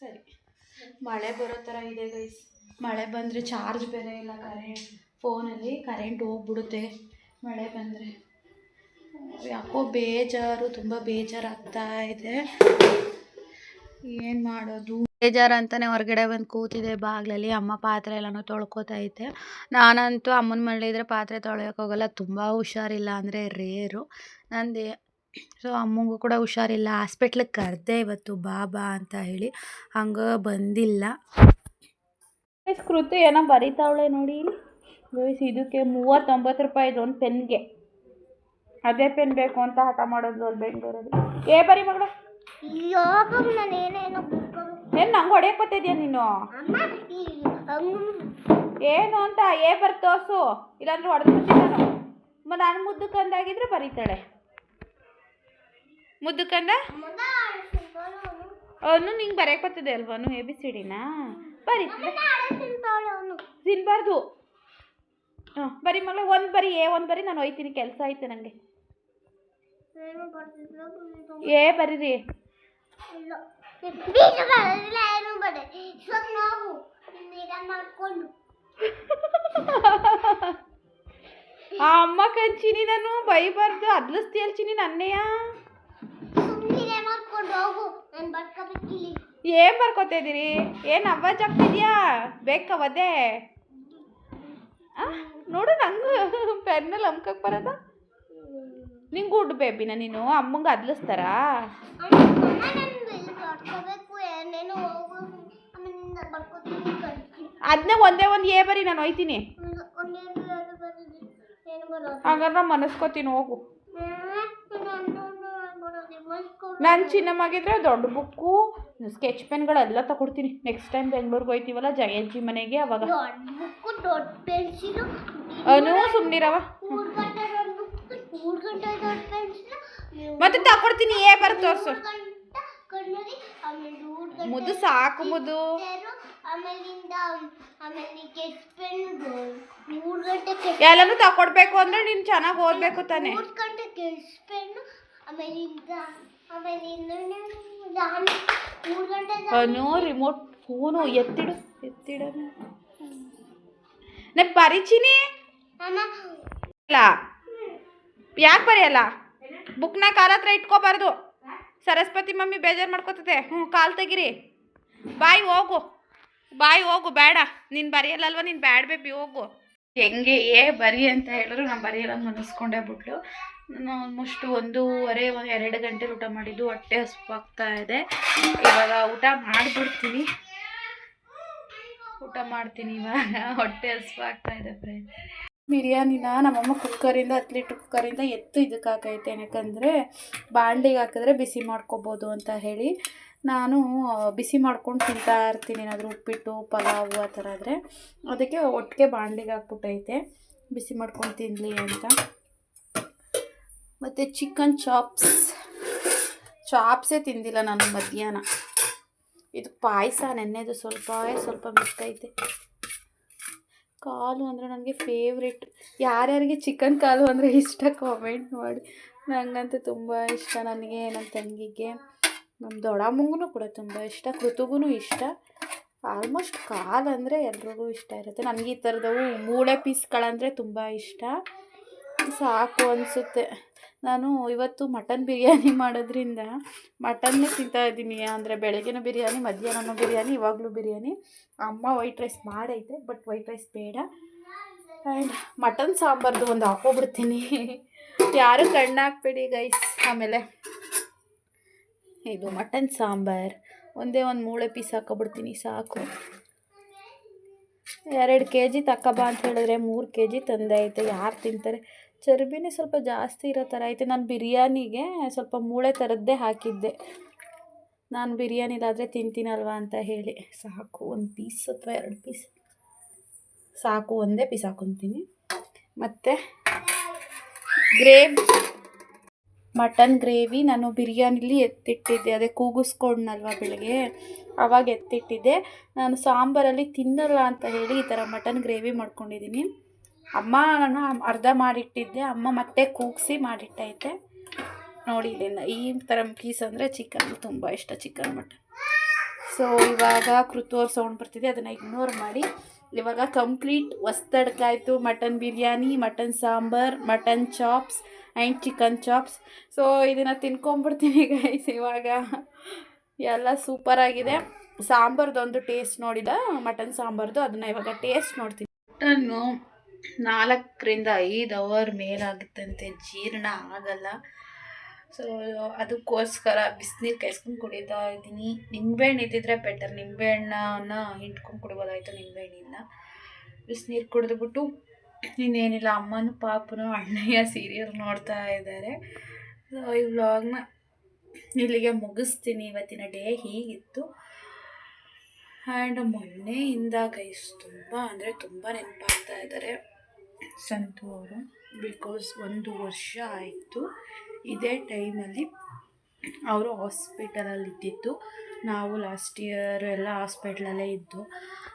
ಸರಿ. ಮಳೆ ಬರೋ ಥರ ಇದೆ ಗೈಸ್ ಮಳೆ ಬಂದರೆ ಚಾರ್ಜ್ ಬೇರೆ ಇಲ್ಲ ಕರೆಂಟ್ ಫೋನಲ್ಲಿ ಕರೆಂಟ್ ಹೋಗ್ಬಿಡುತ್ತೆ. ಮಳೆ ಬಂದರೆ. ಯಾಕೋ ಬೇಜಾರು ತುಂಬ ಬೇಜಾರಾಗ್ತಾ ಇದೆ. ಏನು ಮಾಡೋದು? ಬೇಜಾರು ಅಂತಾನೆ ಹೊರಗಡೆ ಬಂದು ಕೂತಿದೆ ಬಾಗ್ಲಲ್ಲಿ ಅಮ್ಮ ಪಾತ್ರೆ ಎಲ್ಲನೂ ತೊಳ್ಕೊತಾ ಐತೆ ನಾನಂತೂ ಅಮ್ಮನ ಮನೇಲಿದ್ರೆ ಪಾತ್ರೆ ತೊಳೆಯೋಕೆ ಹೋಗಲ್ಲ ತುಂಬ ಹುಷಾರಿಲ್ಲ ಅಂದರೆ ರೇರು. ನಂದು ಸೊ ಅಮ್ಮಂಗೂ ಕೂಡ ಹುಷಾರಿಲ್ಲ ಹಾಸ್ಪಿಟ್ಲಿಗೆ ಕರೆದೆ ಇವತ್ತು ಬಾ ಬಾ ಅಂತ ಹೇಳಿ ಹಂಗೆ ಬಂದಿಲ್ಲ. ಕೃತಿ ಏನೋ ಬರೀತಾವಳೆ ನೋಡಿ ಗೈಸ್ ಇದಕ್ಕೆ ಮೂವತ್ತೊಂಬತ್ತು ರೂಪಾಯಿ ಇದು ಒಂದು ಪೆನ್ಗೆ. ಅದೇ ಪೆನ್ ಬೇಕು ಅಂತ ಹಠ ಮಾಡೋದು ಅಲ್ಲಿ ಬೆಂಗಳೂರಲ್ಲಿ. ಏ ಬರಿ ಮಗಳ.
ಏನೇನೋ
ಏನು ನಂಗೆ ಹೊಡೆಯಕ್ಕೆ ಬರ್ತಿದ್ಯಾ ನೀನು ಏನು ಅಂತ ಏ ಬರ್ ತೋರ್ಸು. ಇಲ್ಲಾಂದ್ರೆ ಹೊಡೆದು ಬಿಡ್ತೀನಿ ನಾನು. ನಾನು ಮುದ್ದು ಕಂದಾಗಿದ್ರೆ ಬರೀತಾಳೆ. ಮುದ್ದು ಕಂದ?
ಅವನು
ನಿಂಗೆ ಬರೆಯಕ್ಕೆ ಬರ್ತದೆ ಅಲ್ವನು ಎ ಬಿ ಸಿ ಡಿನಾ
ಬರೀ
ತಿನ್ಬಾರ್ದು. ಹಾಂ ಬರೀ ಮಗಳ ಒಂದು ಬರಿ ಏ ಒಂದು ಬರಿ ನಾನು ಹೋಯ್ತೀನಿ ಕೆಲಸ ಐತೆ ನನಗೆ ಏ ಬರೀರಿ.
ಇಲ್ಲ ಬೀಜ ಬರೋದಿಲ್ಲ ಏನು ಬರ ಇವಾಗ ನಾವು ನೀರ ಮಾಡ್ಕೊಂಡು
ಆ ಅಮ್ಮ ಕಂಚಿನಿ ನಾನು ಬೈಬಾರ್ದು ಅದ್ಲಿಸ್ತೀಯಲ್ ಚಿನಿ ನನ್ನೆಯ
ಸುಮ್ಮನೆ ಮಾಡ್ಕೊಂಡು ಹೋಗು ನಾನು ಬರ್ಕೋಬೇಕಿಲ್ಲಿ
ಏನ್ ಬರ್ಕೋತಾ ಇದೀರಿ ಏನ್ ಅವಾಜ್ ಆಗ್ತಿದ್ಯಾ ಬೇಕವದೆ ನೋಡು ನಂಗೂ ಪೆನ್ನಲ್ಲಿ ಅಮ್ಕಕ್ ಬರೋದ ನಿಂಗೆ ಗುಡ್ ಬೇಬಿನ ನೀನು? ಅಮ್ಮಂಗೆ ಅದ್ಲಿಸ್ತಾರಾ? ಅದನ್ನ ಒಂದೇ ಒಂದು ಏ ಬರಿ ನಾನು
ಒಯ್ತೀನಿ. ಹಾಗಾದ್ರೆ
ಹಂಗಾರೆ ನಾನು ಮನಸ್ಕೋತೀನಿ ಹೋಗು. ನಾನು ಚಿನ್ನ ಚಿನ್ನಮ್ಮಾಗಿದ್ರೆ ದೊಡ್ಡ ಬುಕ್ಕು ಸ್ಕೆಚ್ ಪೆನ್ಗಳೆಲ್ಲ ತಗೊಡ್ತೀನಿ. ನೆಕ್ಸ್ಟ್ ಟೈಮ್ ಬೆಂಗ್ಳೂರಿಗೆ ಹೋಯ್ತೀವಲ್ಲ ಜಯಂತಿ ಮನೆಗೆ ಅವಾಗ. ಅನು ಸುಮ್ಮನಿರವ ಮತ್ತೆ ತಗೊಡ್ತೀನಿ ಏ ಬರ್ ತೋರ್ಸು
ಗಂಟೆ ಕಣ್ಣರಿ ಆಮೇಲೆ ಮೂರು ಗಂಟೆ
ಮುದ್ದು ಸಾಕು ಮುದ್ದು
ಪೆನ್ಸಿಲು, ಆಮೇಲಿಂದ ಆಮೇಲೆ ಸ್ಕೆಚ್ ಪೆನ್ ಮೂರು ಗಂಟೆ ಸ್ಕೆಚ್
ಎಲ್ಲನೂ ತಕೊಡ್ಬೇಕು ಅಂದ್ರೆ ನೀನು ಚೆನ್ನಾಗಿ ಓದಬೇಕು ತಾನೆ
ಮೂರು ಗಂಟೆ ಸ್ಕೆಚ್ ಪೆನ್ ಆಮೇಲಿಂದ ಆಮೇಲಿಂದ ಮೂರು ಗಂಟೆ
ಅನು ರಿಮೋಟ್ ಫೋನು ಎತ್ತಿಡು ಎತ್ತಿಡು ನಾನು ಬರೀಚಿನಿ
ಅಮ್ಮ
ಇಲ್ಲ ಯಾಕೆ ಬರೆಯಲ್ಲ? ಬುಕ್ನ ಕಾಲ ಹತ್ರ ಇಟ್ಕೋಬಾರ್ದು. ಸರಸ್ವತಿ ಮಮ್ಮಿ ಬೇಜಾರು ಮಾಡ್ಕೋತದೆ ಹ್ಞೂ ಕಾಲು ತೆಗಿರಿ. ಬಾಯಿ ಹೋಗು. ಬಾಯಿ ಹೋಗು ಬೇಡ. ನೀನು ಬರೆಯಲ್ಲಲ್ವ? ನೀನು ಬ್ಯಾಡ ಬೇಬಿ ಹೋಗು. ಹೆಂಗೆ ಏ ಬರಿ ಅಂತ ಹೇಳಿದ್ರು ನಾನು ಬರೆಯಲ್ಲ ಮನಸ್ಕೊಂಡೇ ಬಿಟ್ಲು. ನಾನು ಆಲ್ಮೋಸ್ಟ್ ಒಂದೂವರೆ ಒಂದು ಎರಡು ಗಂಟೆ ಊಟ ಮಾಡಿದ್ದು ಹೊಟ್ಟೆ ಹಸ್ವಾಗ್ತಾ ಇದೆ. ಇವಾಗ ಊಟ ಮಾಡಿಬಿಡ್ತೀನಿ. ಊಟ ಮಾಡ್ತೀನಿ ಇವಾಗ. ಹೊಟ್ಟೆ ಹಸ್ವಾಗ್ತಾ ಇದೆ ಫ್ರೆಂಡ್ ಬಿರಿಯಾನಿನ ನಮ್ಮಮ್ಮ ಕುಕ್ಕರಿಂದ ಹತ್ತು ಲೀಟ್ರ್ ಕುಕ್ಕರಿಂದ ಎತ್ತು ಇದಕ್ಕೆ ಹಾಕೈತೆ. ಏನಕ್ಕಂದರೆ ಬಾಣಲಿಗೆ ಹಾಕಿದ್ರೆ ಬಿಸಿ ಮಾಡ್ಕೊಬೋದು ಅಂತ ಹೇಳಿ ನಾನು ಬಿಸಿ ಮಾಡ್ಕೊಂಡು ತಿಂತಾ ಇರ್ತೀನಿ. ಏನಾದರೂ ಉಪ್ಪಿಟ್ಟು, ಪಲಾವು ಆ ಥರ ಆದರೆ ಅದಕ್ಕೆ ಒಟ್ಟಿಗೆ ಬಾಣಲಿಗೆ ಹಾಕ್ಬಿಟ್ಟೈತೆ. ಬಿಸಿ ಮಾಡ್ಕೊಂಡು ತಿನ್ನಲಿ ಅಂತ. ಮತ್ತು ಚಿಕನ್ ಚಾಪ್ಸ್. ಚಾಪ್ಸೇ ತಿಂದಿಲ್ಲ ನಾನು ಮಧ್ಯಾಹ್ನ. ಇದು ಪಾಯಸ, ನೆನ್ನೆದು ಸ್ವಲ್ಪ ಸ್ವಲ್ಪ ಮಿಕ್ಕೈತೆ. ಕಾಲು ಅಂದರೆ ನನಗೆ ಫೇವ್ರೆಟ್ ಯಾರ್ಯಾರಿಗೆ ಚಿಕನ್ ಕಾಲು ಅಂದರೆ ಇಷ್ಟ ಕಾಮೆಂಟ್ ಮಾಡಿ. ನನಗಂತೂ ತುಂಬ ಇಷ್ಟ ನನಗೆ ನನ್ನ ತಂಗಿಗೆ. ನಮ್ಮ ದೊಡ್ಡಮ್ಮಂಗೂ ಕೂಡ ತುಂಬ ಇಷ್ಟ ಕೃತುಗೂ ಇಷ್ಟ. ಆಲ್ಮೋಸ್ಟ್ ಕಾಲು ಅಂದರೆ ಎಲ್ರಿಗೂ ಇಷ್ಟ ಇರುತ್ತೆ. ನನಗೆ ಈ ಥರದವು ಮೂಳೆ ಪೀಸ್ಗಳಂದರೆ ತುಂಬ ಇಷ್ಟ. ಸಾಕು ಅನಿಸುತ್ತೆ. ನಾನು ಇವತ್ತು ಮಟನ್ ಬಿರಿಯಾನಿ ಮಾಡೋದ್ರಿಂದ ಮಟನ್ನೇ ತಿಂತಾ ಇದ್ದೀನಿ. ಅಂದರೆ ಬೆಳಗ್ಗೆನೂ ಬಿರಿಯಾನಿ ಮಧ್ಯಾಹ್ನ ಬಿರಿಯಾನಿ, ಇವಾಗಲೂ ಬಿರಿಯಾನಿ. ಅಮ್ಮ ವೈಟ್ ರೈಸ್ ಮಾಡೈತೆ ಬಟ್ ವೈಟ್ ರೈಸ್ ಬೇಡ. ಆ್ಯಂಡ್ ಮಟನ್ ಸಾಂಬಾರ್ದು ಒಂದು ಹಾಕೋಬಿಡ್ತೀನಿ. ಯಾರು ಕಣ್ಣು ಹಾಕ್ಬೇಡಿ ಗೈಸ್ ಆಮೇಲೆ ಇದು ಮಟನ್ ಸಾಂಬಾರ್. ಒಂದೇ ಒಂದು ಮೂಳೆ ಪೀಸ್ ಹಾಕೊಬಿಡ್ತೀನಿ, ಸಾಕು. ಎರಡು ಕೆ ಜಿ ಬಾ ಅಂತ ಹೇಳಿದ್ರೆ ಮೂರು ಕೆ ಜಿ ತಂದೈತೆ ಯಾರು ತಿಂತಾರೆ? ಚರ್ಬಿನೇ ಸ್ವಲ್ಪ ಜಾಸ್ತಿ ಇರೋ ಥರ ಐತೆ. ನಾನು ಬಿರಿಯಾನಿಗೆ ಸ್ವಲ್ಪ ಮೂಳೆ ಥರದ್ದೇ ಹಾಕಿದ್ದೆ. ನಾನು ಬಿರಿಯಾನಿಲಾದರೆ ತಿಂತೀನಲ್ವ ಅಂತ ಹೇಳಿ. ಸಾಕು, ಒಂದು ಪೀಸ್ ಅಥವಾ ಎರಡು ಪೀಸ್ ಸಾಕು, ಒಂದೇ ಪೀಸ್ ಹಾಕೊತೀನಿ. ಮತ್ತು ಗ್ರೇವಿ, ಮಟನ್ ಗ್ರೇವಿ ನಾನು ಬಿರಿಯಾನಿಲಿ ಎತ್ತಿಟ್ಟಿದ್ದೆ. ಅದೇ ಕೂಗಿಸ್ಕೊಂಡ್ನಲ್ವ ಬೆಳಗ್ಗೆ? ಆವಾಗ ಎತ್ತಿಟ್ಟಿದ್ದೆ. ನಾನು ಸಾಂಬಾರಲ್ಲಿ ತಿನ್ನಲ್ಲ ಅಂತ ಹೇಳಿ ಈ ಥರ ಮಟನ್ ಗ್ರೇವಿ ಮಾಡ್ಕೊಂಡಿದ್ದೀನಿ. ಅಮ್ಮ ನಾನು ಅರ್ಧ ಮಾಡಿಟ್ಟಿದ್ದೆ, ಅಮ್ಮ ಮತ್ತೆ ಕೂಗಿಸಿ ಮಾಡಿಟ್ಟೈತೆ. ನೋಡಿ ಇಲ್ಲಿಂದ ಈ ಥರ ಪೀಸ್ ಅಂದರೆ ಚಿಕನ್ ತುಂಬ ಇಷ್ಟ ಚಿಕನ್ ಮಟನ್. ಸೊ ಇವಾಗ ಕೃತೋರ್ ಸೌಂಡ್ ಬರ್ತಿದೆ, ಅದನ್ನು ಇಗ್ನೋರ್ ಮಾಡಿ. ಇವಾಗ complete ಹೊಸ್ತಡ್ಕಾಯ್ತು mutton biryani, mutton sambar, mutton chops and chicken chops so ಇದನ್ನು ತಿನ್ಕೊಂಬಿಡ್ತೀನಿ ಗೈಸ್ ಇವಾಗ. ಎಲ್ಲ ಸೂಪರಾಗಿದೆ ಸಾಂಬಾರ್ದೊಂದು ಟೇಸ್ಟ್ ನೋಡಿದ, ಮಟನ್ ಸಾಂಬಾರ್ದು, ಅದನ್ನು ಇವಾಗ ಟೇಸ್ಟ್ ನೋಡ್ತೀನಿ. ಮಟನ್ನು ನಾಲ್ಕರಿಂದ ಐದು ಅವರ್ ಮೇಲಾಗುತ್ತಂತೆ. ಜೀರ್ಣ ಆಗಲ್ಲ. ಸೊ ಅದಕ್ಕೋಸ್ಕರ ಬಿಸಿನೀರು ಕಾಯಿಸ್ಕೊಂಡು ಕುಡಿತಾ ಇದ್ದೀನಿ. ನಿಂಬೆಹಣ್ಣು ಇದ್ದಿದ್ರೆ ಬೆಟರ್ ನಿಂಬೆಹಣ್ಣನ್ನ ಹಿಂಡ್ಕೊಂಡು ಕುಡಿಬೋದಾಯಿತು. ನಿಂಬೆಹಣ್ಣಿಂದ ಬಿಸಿನೀರು ಕುಡಿದ್ಬಿಟ್ಟು ಇನ್ನೇನಿಲ್ಲ. ಅಮ್ಮನ ಪಾಪನು ಅಣ್ಣಯ್ಯ ಸೀರಿಯಲ್ ನೋಡ್ತಾ ಇದ್ದಾರೆ. ಸೊ ಈ ವ್ಲಾಗ್ನ ಇಲ್ಲಿಗೆ ಮುಗಿಸ್ತೀನಿ. ಇವತ್ತಿನ ಡೇ ಹೀಗಿತ್ತು. ಆ್ಯಂಡ್ ಮೊನ್ನೆಯಿಂದ ಗೈಸ್ ತುಂಬ ಅಂದರೆ ತುಂಬ ನೆನಪಾಗ್ತಾ ಇದ್ದಾರೆ. ಸಂತು ಅವರು ಬಿಕಾಸ್ ಒಂದು ವರ್ಷ ಆಯಿತು, ಇದೇ ಟೈಮಲ್ಲಿ ಅವರು ಹಾಸ್ಪಿಟಲಲ್ಲಿ ಇದ್ದಿದ್ದು. ನಾವು ಲಾಸ್ಟ್ ಇಯರ್ ಎಲ್ಲ ಹಾಸ್ಪಿಟ್ಲಲ್ಲೇ ಇದ್ದು.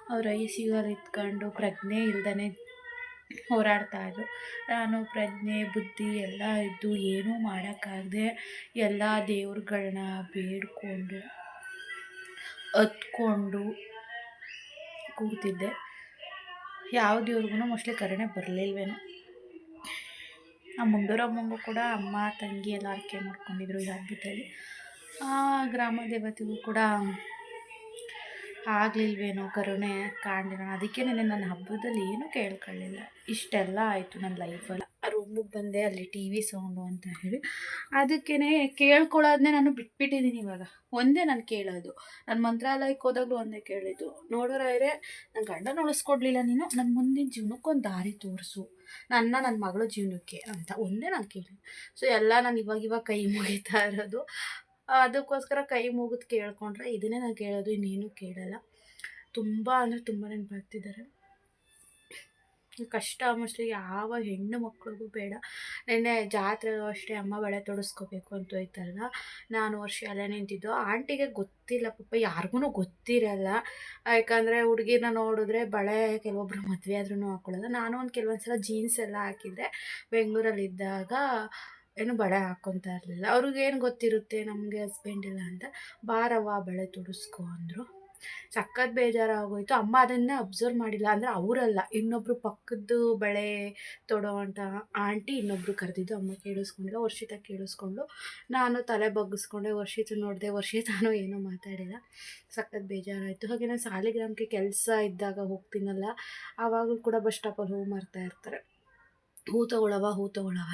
ಅವರು ಐ ಸಿ ಯುಲ್ಲಿ ಇದ್ಕೊಂಡು ಪ್ರಜ್ಞೆ ಇಲ್ದೇ ಇದ್ದರು ನಾನು ಪ್ರಜ್ಞೆ, ಬುದ್ಧಿ ಎಲ್ಲ ಇದ್ದು ಏನೂ ಮಾಡೋಕ್ಕಾಗದೆ ಎಲ್ಲ ದೇವ್ರುಗಳನ್ನ ಬೇಡ್ಕೊಂಡು ಹತ್ಕೊಂಡು ಕೂತಿದ್ದೆ. ಯಾವ ದೇವ್ರಿಗೂ ಮೋಸ್ಟ್ಲಿ ಕರುಣೆ ಬರಲಿಲ್ವೇನೋ. ಆ ಮುಂಡೂರಮ್ಮಂಗೂ ಕೂಡ ಅಮ್ಮ, ತಂಗಿ ಎಲ್ಲ ಆಯ್ಕೆ ಮಾಡ್ಕೊಂಡಿದ್ರು ಈ ಹಬ್ಬದಲ್ಲಿ. ಆ ಗ್ರಾಮ ದೇವತೆಗೂ ಕೂಡ ಆಗಲಿಲ್ವೇನೋ ಕರುಣೆ ಕಾಣಲಿಲ್ಲ ಅದಕ್ಕೆ ನಾನು ನನ್ನ ಹಬ್ಬದಲ್ಲಿ ಏನೂ ಕೇಳ್ಕೊಳ್ಳಿಲ್ಲ. ಇಷ್ಟೆಲ್ಲ ಆಯಿತು ನನ್ನ ಲೈಫಲ್ಲಿ ರೂಮಿಗೆ ಬಂದೆ, ಅಲ್ಲಿ ಟಿ ವಿ ಸೌಂಡು ಅಂತ ಹೇಳಿ. ಅದಕ್ಕೇ ಕೇಳ್ಕೊಳ್ಳೋದನ್ನೇ ನಾನು ಬಿಟ್ಬಿಟ್ಟಿದ್ದೀನಿ ಇವಾಗ. ಒಂದೇ ನಾನು ಕೇಳೋದು. ನನ್ನ ಮಂತ್ರಾಲಯಕ್ಕೆ ಹೋದಾಗಲೂ ಒಂದೇ ಕೇಳಿದ್ದು. ನೋಡೋರಾದ್ರೆ ನನ್ನ ಗಂಡನ ಉಳಿಸ್ಕೊಡ್ಲಿಲ್ಲ ನೀನು ನನ್ನ ಮುಂದಿನ ಜೀವನಕ್ಕೊಂದು ದಾರಿ ತೋರಿಸು. ನನ್ನ ನನ್ನ ಮಗಳ ಜೀವನಕ್ಕೆ ಅಂತ ಒಂದೇ ನಾನು ಕೇಳಿ ಸೊ ಎಲ್ಲ ನಾನು ಇವಾಗ ಇವಾಗ ಕೈ ಮುಗಿತಾ ಇರೋದು. ಅದಕ್ಕೋಸ್ಕರ ಕೈ ಮುಗಿದು ಕೇಳ್ಕೊಂಡ್ರೆ ಇದನ್ನೇ ನಾನು ಕೇಳೋದು, ಇನ್ನೇನು ಕೇಳಲ್ಲ. ತುಂಬ ಅಂದರೆ ತುಂಬ ನೆನಪಾಗ್ತಿದ್ದಾರೆ. ಕಷ್ಟ ಮೋಸ್ಟ್ಲಿ ಯಾವ ಹೆಣ್ಣು ಮಕ್ಳಿಗೂ ಬೇಡ. ನೆನ್ನೆ ಜಾತ್ರೆಗೂ ಅಷ್ಟೇ ಅಮ್ಮ ಬಳೆ ತೊಡಸ್ಕೋಬೇಕು ಅಂತ ಹೋಯ್ತಲ್ಲ. ನಾನು ವರ್ಷ ಅಲ್ಲೇ ನಿಂತಿದ್ದು. ಆಂಟಿಗೆ ಗೊತ್ತಿಲ್ಲ, ಪಾಪ ಯಾರಿಗೂ ಗೊತ್ತಿರಲ್ಲ. ಯಾಕಂದರೆ ಹುಡುಗಿನ ನೋಡಿದ್ರೆ ಬಳೆ ಕೆಲವೊಬ್ರು ಮದುವೆ ಆದ್ರೂ ಹಾಕೊಳ್ಳೋದು ನಾನು ಒಂದು ಕೆಲವೊಂದು ಸಲ ಜೀನ್ಸ್ ಎಲ್ಲ ಹಾಕಿದ್ದೆ. ಬೆಂಗಳೂರಲ್ಲಿದ್ದಾಗ ಏನು ಬಳೆ ಹಾಕ್ಕೊತಾ ಇರಲಿಲ್ಲ. ಅವ್ರಿಗೇನು ಗೊತ್ತಿರುತ್ತೆ ನಮಗೆ ಹಸ್ಬೆಂಡ್ ಇಲ್ಲ ಅಂತ. ಬಾರವ್ವ, ಬಳೆ ತೊಡಸ್ಕೊ ಅಂದರು. ಸಖತ್ ಬೇಜಾರಾಗೋಯಿತು. ಅಮ್ಮ ಅದನ್ನೇ ಅಬ್ಸರ್ವ್ ಮಾಡಿಲ್ಲ. ಅಂದರೆ ಅವರಲ್ಲ. ಇನ್ನೊಬ್ಬರು ಪಕ್ಕದ್ದು ಬಳೆ ತೊಡೋ ಅಂತ ಆಂಟಿ ಇನ್ನೊಬ್ಬರು ಕರೆದಿದ್ದು ಅಮ್ಮ ಕೇಳಿಸ್ಕೊಂಡಿಲ್ಲ ವರ್ಷಿತ ಕೇಳಿಸ್ಕೊಂಡು ನಾನು ತಲೆ ಬಗ್ಗಿಸ್ಕೊಂಡೆ, ವರ್ಷಿತ ನೋಡಿದೆ, ವರ್ಷಿತಾನು ಏನೂ ಮಾತಾಡಿಲ್ಲ. ಸಖತ್ ಬೇಜಾರಾಯಿತು. ಹಾಗೆ ನಾನು ಸಾಲಿಗ್ರಾಮಕ್ಕೆ ಕೆಲಸ ಇದ್ದಾಗ ಹೋಗ್ತೀನಲ್ಲ, ಆವಾಗಲೂ ಕೂಡ ಬಸ್ ಸ್ಟಾಪಲ್ಲಿ ಹೋಗಿ ಮಾರ್ತಾ ಇರ್ತಾರೆ. ಹೂ ತಗೊಳವ ಹೂ ತಗೊಳವ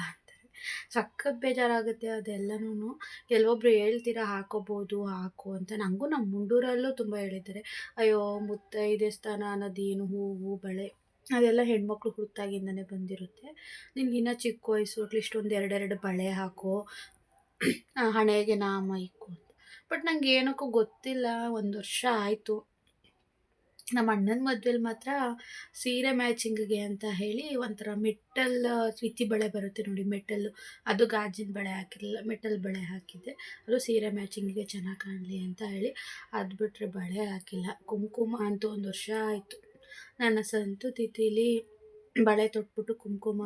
ಸಖತ್ ಬೇಜಾರಾಗುತ್ತೆ ಅದೆಲ್ಲನೂ ಕೆಲವೊಬ್ರು ಹೇಳ್ತೀರಾ, ಹಾಕೋಬೋದು, ಹಾಕು ಅಂತ ನನಗೂ ನಮ್ಮ ಮುಂಡೂರಲ್ಲೂ ತುಂಬ ಹೇಳಿದ್ದಾರೆ. ಅಯ್ಯೋ ಮುತ್ತೈದೆ ಸ್ಥಾನ ಅನ್ನೋದೇನು ಹೂವು, ಬಳೆ, ಅದೆಲ್ಲ ಹೆಣ್ಮಕ್ಳು ಹುಟ್ಟಾಗಿಂದನೇ ಬಂದಿರುತ್ತೆ. ನಿನ್ಗಿನ್ನ ಚಿಕ್ಕ ವಯಸ್ಸು ಅಟ್ಲೀಸ್ಟ್ ಒಂದು ಎರಡೆರಡು ಬಳೆ ಹಾಕೋ ಹಣೆಗೆ ನಾಮ ಇಕ್ಕು ಅಂತ. ಬಟ್ ನಂಗೆ ಏನಕ್ಕೂ ಗೊತ್ತಿಲ್ಲ, ಒಂದು ವರ್ಷ ಆಯಿತು. ನಮ್ಮ ಅಣ್ಣನ ಮದ್ವೆಲಿ ಮಾತ್ರ ಸೀರೆ ಮ್ಯಾಚಿಂಗಿಗೆ ಅಂತ ಹೇಳಿ ಒಂಥರ ಮೆಟ್ಟಲ್ ರೀತಿ ಬಳೆ ಬರುತ್ತೆ ನೋಡಿ ಮೆಟ್ಟಲ್ಲು ಅದು ಗಾಜಿನ ಬಳೆ ಹಾಕಿರಲಿಲ್ಲ, ಮೆಟಲ್ ಬಳೆ ಹಾಕಿದ್ದೆ. ಅದು ಸೀರೆ ಮ್ಯಾಚಿಂಗಿಗೆ ಚೆನ್ನಾಗಿ ಕಾಣಲಿ ಅಂತ ಹೇಳಿ ಅದು ಬಿಟ್ಟರೆ ಬಳೆ ಹಾಕಿಲ್ಲ. ಕುಂಕುಮ ಅಂತೂ ಒಂದು ವರ್ಷ ಆಯಿತು. ನನ್ನ ಸಂತು ತಿಥಿಲಿ ಬಳೆ ತೊಟ್ಬಿಟ್ಟು ಕುಂಕುಮ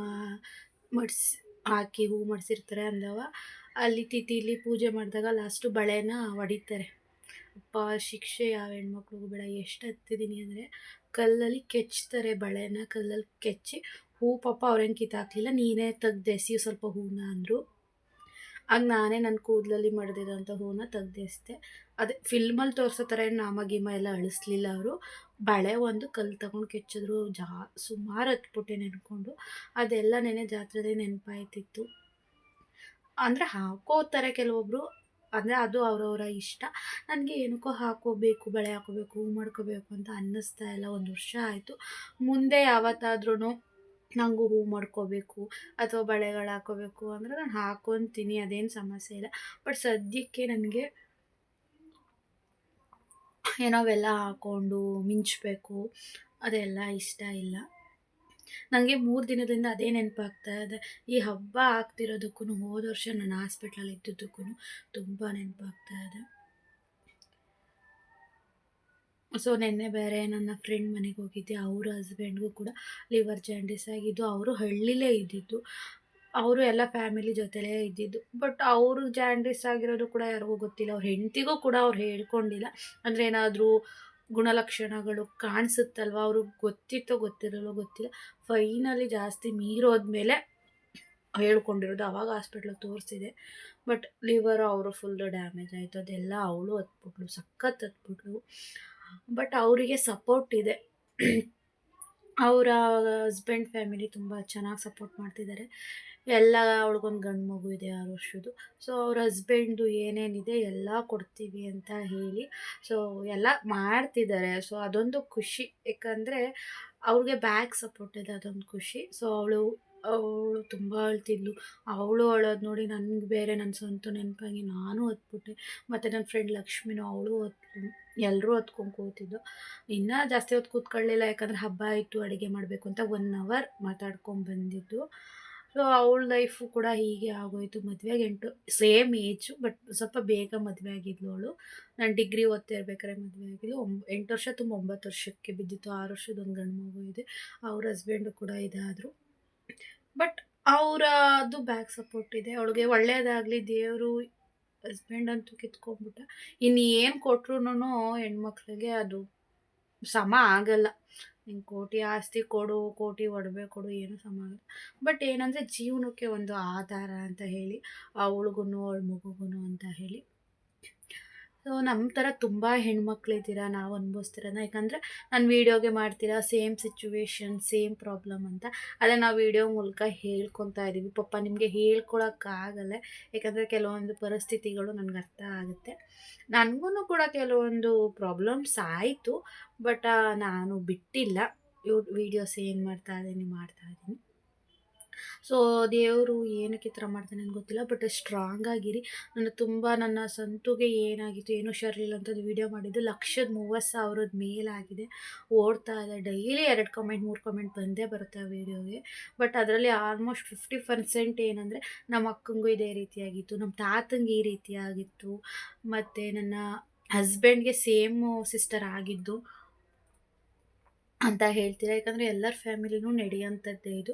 ಮಡ್ಸ್, ಹಾಕಿ ಹೂ ಮಡಿಸಿರ್ತಾರೆ ಅಂದವ. ಅಲ್ಲಿ ತಿಥಿಲಿ ಪೂಜೆ ಮಾಡಿದಾಗ ಲಾಸ್ಟು ಬಳೆನ ಹೊಡಿತಾರೆ ಅಪ್ಪ ಶಿಕ್ಷೆ ಯಾವ ಹೆಣ್ಮಕ್ಳಿಗೂ ಬೇಡ, ಎಷ್ಟು ಹತ್ತಿದ್ದೀನಿ ಅಂದರೆ ಕಲ್ಲಲ್ಲಿ ಕೆಚ್ತಾರೆ ಬಳೆನ, ಕಲ್ಲಲ್ಲಿ ಕೆಚ್ಚಿ, ಹೂ ಪಾಪ ಅವ್ರೇನು ಕಿತ್ತಾಕ್ಲಿಲ್ಲ, ನೀನೇ ತೆಗ್ದೆಸಿ ಸ್ವಲ್ಪ ಹೂನ ಅಂದರು. ಆಗ ನಾನೇ ನನ್ನ ಕೂದಲಲ್ಲಿ ಮಡ್ದಿರೋಂಥ ಹೂನ ತೆಗ್ದೆಸ್ದೆ. ಅದೇ ಫಿಲ್ಮಲ್ಲಿ ತೋರಿಸೋ ಥರ ಏನು ನಾಮ ಗೀಮ ಎಲ್ಲ ಅಳಿಸ್ಲಿಲ್ಲ ಅವರು. ಬಳೆ ಒಂದು ಕಲ್ಲು ತಗೊಂಡು ಕೆಚ್ಚಿದ್ರು, ಜಾ, ಸುಮಾರು ಹತ್ಬಿಟ್ಟೆ ನೆನ್ಕೊಂಡು ಅದೆಲ್ಲ ನೆನೆ ಜಾತ್ರೆದೇ ನೆನಪಾಯ್ತಿತ್ತು. ಅಂದರೆ ಹಾಕೋತಾರೆ ಕೆಲವೊಬ್ಬರು ಅಂದರೆ ಅದು ಅವರವರ ಇಷ್ಟ. ನನಗೆ ಏನಕ್ಕೋ ಹಾಕೋಬೇಕು, ಬಳೆ ಹಾಕೋಬೇಕು, ಹೂ ಮಾಡ್ಕೋಬೇಕು ಅಂತ ಅನ್ನಿಸ್ತಾ ಇಲ್ಲ. ಒಂದು ವರ್ಷ ಆಯಿತು. ಮುಂದೆ ಯಾವತ್ತಾದ್ರೂ ನನಗೂ ಹೂ ಮಾಡ್ಕೋಬೇಕು ಅಥವಾ ಬಳೆಗಳು ಹಾಕೋಬೇಕು ಅಂದರೆ ನಾನು ಹಾಕೊತೀನಿ, ಅದೇನು ಸಮಸ್ಯೆ ಇಲ್ಲ. ಬಟ್ ಸದ್ಯಕ್ಕೆ ನನಗೆ ಏನೋ ಅವೆಲ್ಲ ಹಾಕ್ಕೊಂಡು ಮಿಂಚಬೇಕು, ಅದೆಲ್ಲ ಇಷ್ಟ ಇಲ್ಲ. ನನಗೆ ಮೂರು ದಿನದಿಂದ ಅದೇ ನೆನಪಾಗ್ತಾ ಇದೆ. ಈ ಹಬ್ಬ ಆಗ್ತಿರೋದಕ್ಕೂ ಹೋದ ವರ್ಷ ನಾನು ಹಾಸ್ಪಿಟ್ಲಲ್ಲಿ ಇದ್ದಿದ್ದಕ್ಕೂ ತುಂಬ ನೆನಪಾಗ್ತಾ ಇದೆ. ಸೊ ನಿನ್ನೆ ಬೇರೆ ನನ್ನ ಫ್ರೆಂಡ್ ಮನೆಗೆ ಹೋಗಿದ್ದೆ. ಅವ್ರ ಹಸ್ಬೆಂಡ್ಗೂ ಕೂಡ ಲಿವರ್ ಜಾಂಡಿಸ್ ಆಗಿದ್ದು, ಅವರು ಹಳ್ಳಿಲೇ ಇದ್ದಿದ್ದು. ಅವರು ಎಲ್ಲ ಫ್ಯಾಮಿಲಿ ಜೊತೆಲೇ ಇದ್ದಿದ್ದು. ಬಟ್ ಅವರು ಜಾಂಡಿಸ್ ಆಗಿರೋದು ಕೂಡ ಯಾರಿಗೂ ಗೊತ್ತಿಲ್ಲ. ಅವ್ರ ಹೆಂಡತಿಗೂ ಕೂಡ ಅವ್ರು ಹೇಳ್ಕೊಂಡಿಲ್ಲ. ಅಂದರೆ ಏನಾದರೂ ಗುಣಲಕ್ಷಣಗಳು ಕಾಣಿಸುತ್ತಲ್ವ? ಅವ್ರಿಗೆ ಗೊತ್ತಿತ್ತೋ ಗೊತ್ತಿರಲ್ಲೋ ಗೊತ್ತಿಲ್ಲ. ಫೈನಲಿ ಜಾಸ್ತಿ ಮೀರೋದ್ಮೇಲೆ ಹೇಳ್ಕೊಂಡಿರೋದು ಅವಾಗ ಹಾಸ್ಪಿಟ್ಲಲ್ಲಿ ತೋರಿಸಿದೆ. ಬಟ್ ಲಿವರ್ ಅವರು ಫುಲ್ ಡ್ಯಾಮೇಜ್ ಆಯಿತು. ಅದೆಲ್ಲ ಅವಳು ಹತ್ಬಿಟ್ಲು, ಸಖತ್ ಹತ್ಬಿಟ್ಲು. ಬಟ್ ಅವರಿಗೆ ಸಪೋರ್ಟ್ ಇದೆ. ಅವರ ಹಸ್ಬೆಂಡ್ ಫ್ಯಾಮಿಲಿ ತುಂಬ ಚೆನ್ನಾಗಿ ಸಪೋರ್ಟ್ ಮಾಡ್ತಿದ್ದಾರೆ. ಎಲ್ಲ ಅವಳಿಗೊಂದು ಗಂಡು ಮಗು ಇದೆ ಆರು ವರ್ಷದ್ದು ಸೊ ಅವ್ರ ಹಸ್ಬೆಂಡು ಏನೇನಿದೆ ಎಲ್ಲ ಕೊಡ್ತೀವಿ ಅಂತ ಹೇಳಿ ಸೊ ಎಲ್ಲ ಮಾಡ್ತಿದ್ದಾರೆ ಸೊ ಅದೊಂದು ಖುಷಿ. ಯಾಕಂದರೆ ಅವ್ರಿಗೆ ಬ್ಯಾಕ್ ಸಪೋರ್ಟ್ ಇದೆ ಅದೊಂದು ಖುಷಿ. ಸೊ ಅವಳು ಅವಳು ತುಂಬ ಅಳ್ತಿದ್ಲು. ಅವಳು ಅಳೋದು ನೋಡಿ ನನಗೆ ಬೇರೆ ನನ್ನ ಸ್ವಂತ ನೆನಪಾಗಿ ನಾನು ಹತ್ಬಿಟ್ಟೆ. ಮತ್ತು ನನ್ನ ಫ್ರೆಂಡ್ ಲಕ್ಷ್ಮಿನೂ ಅವಳು ಹತ್ತು ಎಲ್ಲರೂ ಹತ್ಕೊಂಡು ಕೂತಿದ್ದು. ಇನ್ನೂ ಜಾಸ್ತಿ ಹೊತ್ತು ಕೂತ್ಕೊಳ್ಳಿಲ್ಲ. ಯಾಕಂದರೆ ಹಬ್ಬ ಆಯಿತು ಅಡುಗೆ ಮಾಡಬೇಕು ಅಂತ ಒನ್ ಅವರ್ ಮಾತಾಡ್ಕೊಂಡು ಬಂದಿದ್ದು. ಸೊ ಅವಳ ಲೈಫು ಕೂಡ ಹೀಗೆ ಆಗೋಯಿತು. ಮದುವೆಗೆ ಎಂಟು ಸೇಮ್ ಏಜು ಬಟ್ ಸ್ವಲ್ಪ ಬೇಗ ಮದುವೆ ಆಗಿದ್ಲು ಅವಳು. ನಾನು ಡಿಗ್ರಿ ಓದ್ತಾ ಇರ್ಬೇಕಾದ್ರೆ ಮದುವೆ ಆಗಿದ್ಲು. ಒಂಬ, ಎಂಟು ವರ್ಷ ತುಂಬ ಒಂಬತ್ತು ವರ್ಷಕ್ಕೆ ಬಿದ್ದಿತ್ತು. ಆರು ವರ್ಷದ ಒಂದು ಗಂಡು ಮಗು ಇದೆ. ಅವ್ರ ಹಸ್ಬೆಂಡು ಕೂಡ ಇದಾದರು ಬಟ್ ಅವರದ್ದು ಬ್ಯಾಕ್ ಸಪೋರ್ಟ್ ಇದೆ. ಅವಳಿಗೆ ಒಳ್ಳೆಯದಾಗಲಿ ದೇವರು ಹಸ್ಬೆಂಡ್ ಅಂತೂ ಕಿತ್ಕೊಂಡ್ಬಿಟ್ಟ. ಇನ್ನು ಏನು ಕೊಟ್ರು ಹೆಣ್ಮಕ್ಳಿಗೆ ಅದು ಸಮ ಆಗಲ್ಲ. ನಿಂಗೆ ಕೋಟಿ ಆಸ್ತಿ ಕೊಡು, ಕೋಟಿ ಒಡವೆ ಕೊಡು, ಏನು ಸಮಾನ ಬಟ್ ಏನಂದರೆ ಜೀವನಕ್ಕೆ ಒಂದು ಆಧಾರ ಅಂತ ಹೇಳಿ ಅವಳಿಗೂ ಅವ್ಳ ಮಗುಗೂ ಅಂತ ಹೇಳಿ ಸೊ ನಮ್ಮ ಥರ ತುಂಬ ಹೆಣ್ಮಕ್ಳಿದ್ದೀರಾ ನಾವು ಅನುಭವಿಸ್ತೀರ ಯಾಕಂದರೆ ನಾನು ವೀಡಿಯೋಗೆ ಮಾಡ್ತೀರಾ, ಸೇಮ್ ಸಿಚುವೇಶನ್ ಸೇಮ್ ಪ್ರಾಬ್ಲಮ್ ಅಂತ. ಅದೇ ನಾವು ವೀಡಿಯೋ ಮೂಲಕ ಹೇಳ್ಕೊತಾ ಇದ್ದೀವಿ ಪಾಪ ನಿಮಗೆ ಹೇಳ್ಕೊಳಕ್ಕಾಗಲ್ಲ ಯಾಕಂದರೆ ಕೆಲವೊಂದು ಪರಿಸ್ಥಿತಿಗಳು ನನಗೆ ಅರ್ಥ ಆಗುತ್ತೆ. ನನಗೂ ಕೂಡ ಕೆಲವೊಂದು ಪ್ರಾಬ್ಲಮ್ಸ್ ಆಯಿತು. ಬಟ್ ನಾನು ಬಿಟ್ಟಿಲ್ಲ. ಯೂ, ವೀಡಿಯೋಸ್ ಏನು ಮಾಡ್ತಾ ಇದ್ದೀನಿ ಮಾಡ್ತಾ ಇದ್ದೀನಿ ಸೊ ದೇವರು ಏನಕ್ಕೆ ಈ ಥರ ಮಾಡ್ತಾನೆ ಅಂತ ಗೊತ್ತಿಲ್ಲ ಬಟ್ ಸ್ಟ್ರಾಂಗ್ ಆಗಿರಿ. ನನ್ನ ತುಂಬ ನನ್ನ ಸಂತುಗೆ ಏನಾಗಿತ್ತು, ಏನು ಹುಷಾರಿಲ್ಲ ಅಂತದ್ದು ವೀಡಿಯೋ ಮಾಡಿದ್ದು, ಲಕ್ಷದ ಮೂವತ್ತು ಸಾವಿರದ ಮೇಲಾಗಿದೆ ಓಡ್ತಾ ಇದೆ. ಡೈಲಿ ಎರಡು ಕಮೆಂಟ್ ಮೂರು ಕಮೆಂಟ್ ಬಂದೇ ಬರುತ್ತೆ ಆ ವೀಡಿಯೋಗೆ ಬಟ್ ಅದರಲ್ಲಿ ಆಲ್ಮೋಸ್ಟ್ ಫಿಫ್ಟಿ ಪರ್ಸೆಂಟ್ ಏನಂದರೆ, ನಮ್ಮ ಅಕ್ಕಂಗೂ ಇದೇ ರೀತಿಯಾಗಿತ್ತು, ನಮ್ಮ ತಾತಂಗೆ ಈ ರೀತಿಯಾಗಿತ್ತು. ಮತ್ತು ನನ್ನ ಹಸ್ಬೆಂಡ್ಗೆ ಸೇಮು ಸಿಸ್ಟರ್ ಆಗಿದ್ದು. ಅಂತ ಹೇಳ್ತೀರಾ? ಯಾಕಂದರೆ ಎಲ್ಲರ ಫ್ಯಾಮಿಲಿನೂ ನಡೆಯೋಂಥದ್ದೇ ಇದು.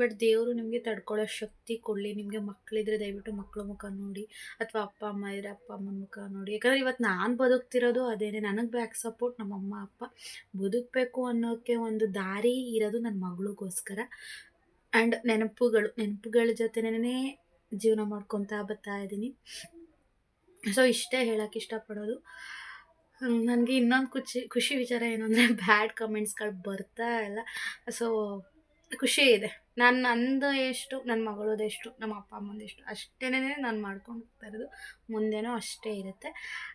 ಬಟ್ ದೇವರು ನಿಮಗೆ ತಡ್ಕೊಳ್ಳೋ ಶಕ್ತಿ ಕೊಡಲಿ. ನಿಮಗೆ ಮಕ್ಕಳಿದ್ರೆ ದಯವಿಟ್ಟು ಮಕ್ಕಳ ಮುಖ ನೋಡಿ, ಅಥವಾ ಅಪ್ಪ, ಅಮ್ಮ ಇದ್ರೆ ಅಪ್ಪ, ಅಮ್ಮನ ಮುಖ ನೋಡಿ. ಯಾಕಂದರೆ ಇವತ್ತು ನಾನು ಬದುಕ್ತಿರೋದು ಅದೇನೆ. ನನಗೆ ಬ್ಯಾಕ್ ಸಪೋರ್ಟ್ ನಮ್ಮ ಅಮ್ಮ ಅಪ್ಪ ಬದುಕಬೇಕು ಅನ್ನೋಕ್ಕೆ ಒಂದು ದಾರಿ ಇರೋದು ನನ್ನ ಮಗಳಿಗೋಸ್ಕರ. ಆ್ಯಂಡ್ ನೆನಪುಗಳು, ನೆನಪುಗಳ ಜೊತೆನೇ ಜೀವನ ಮಾಡ್ಕೊತಾ ಬರ್ತಾ ಇದ್ದೀನಿ ಸೊ ಇಷ್ಟೇ ಹೇಳೋಕ್ಕೆ ಇಷ್ಟಪಡೋದು. ನನಗೆ ಇನ್ನೊಂದು ಖುಷಿ ಖುಷಿ ವಿಚಾರ ಏನು ಅಂದರೆ ಬ್ಯಾಡ್ ಕಮೆಂಟ್ಸ್ಗಳು ಬರ್ತಾ ಇಲ್ಲ. ಸೊ ಖುಷಿ ಇದೆ. ನಾನು ನಂದು ಎಷ್ಟು ನನ್ನ ಮಗಳದ್ದು ಎಷ್ಟು, ನಮ್ಮ ಅಪ್ಪ ಅಮ್ಮಂದು ಎಷ್ಟು ಅಷ್ಟೇ ನಾನು ಮಾಡ್ಕೊಂಡು ಹೋಗ್ತಾ ಇರೋದು. ಮುಂದೆನೂ ಅಷ್ಟೇ ಇರುತ್ತೆ.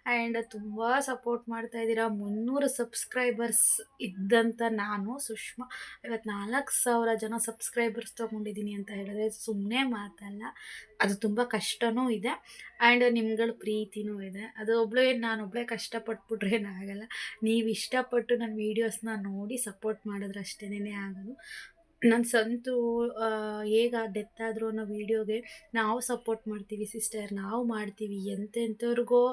ಆ್ಯಂಡ್ ತುಂಬ ಸಪೋರ್ಟ್ ಮಾಡ್ತಾ ಇದ್ದೀರಾ. ಮುನ್ನೂರು ಸಬ್ಸ್ಕ್ರೈಬರ್ಸ್ ಇದ್ದಂಥ ನಾನು ಸುಷ್ಮಾ. ಇವತ್ತು ನಾಲ್ಕು ಸಾವಿರ ಜನ ಸಬ್ಸ್ಕ್ರೈಬರ್ಸ್ ತೊಗೊಂಡಿದ್ದೀನಿ ಅಂತ ಹೇಳಿದ್ರೆ ಸುಮ್ಮನೆ ಮಾತಲ್ಲ. ಅದು ತುಂಬ ಕಷ್ಟವೂ ಇದೆ. ಆ್ಯಂಡ್ ನಿಮ್ಗಳ ಪ್ರೀತಿನೂ ಇದೆ. ಅದು ಒಬ್ಳು ಏನು ನಾನು ಒಬ್ಬಳೇ ಕಷ್ಟಪಟ್ಬಿಟ್ರೆ ಏನಾಗಲ್ಲ ನೀವು ಇಷ್ಟಪಟ್ಟು ನನ್ನ ವೀಡಿಯೋಸ್ನ ನೋಡಿ ಸಪೋರ್ಟ್ ಮಾಡಿದ್ರೆ ಅಷ್ಟೇ ಆಗೋದು. ನನ್ನ ಸಂತು ಹೇಗ ಆದರೂ ಅನ್ನೋ ವೀಡಿಯೋಗೆ ನಾವು ಸಪೋರ್ಟ್ ಮಾಡ್ತೀವಿ ಸಿಸ್ಟರ್ ನಾವು ಮಾಡ್ತೀವಿ ಎಂತೆಂಥವ್ರಿಗೋ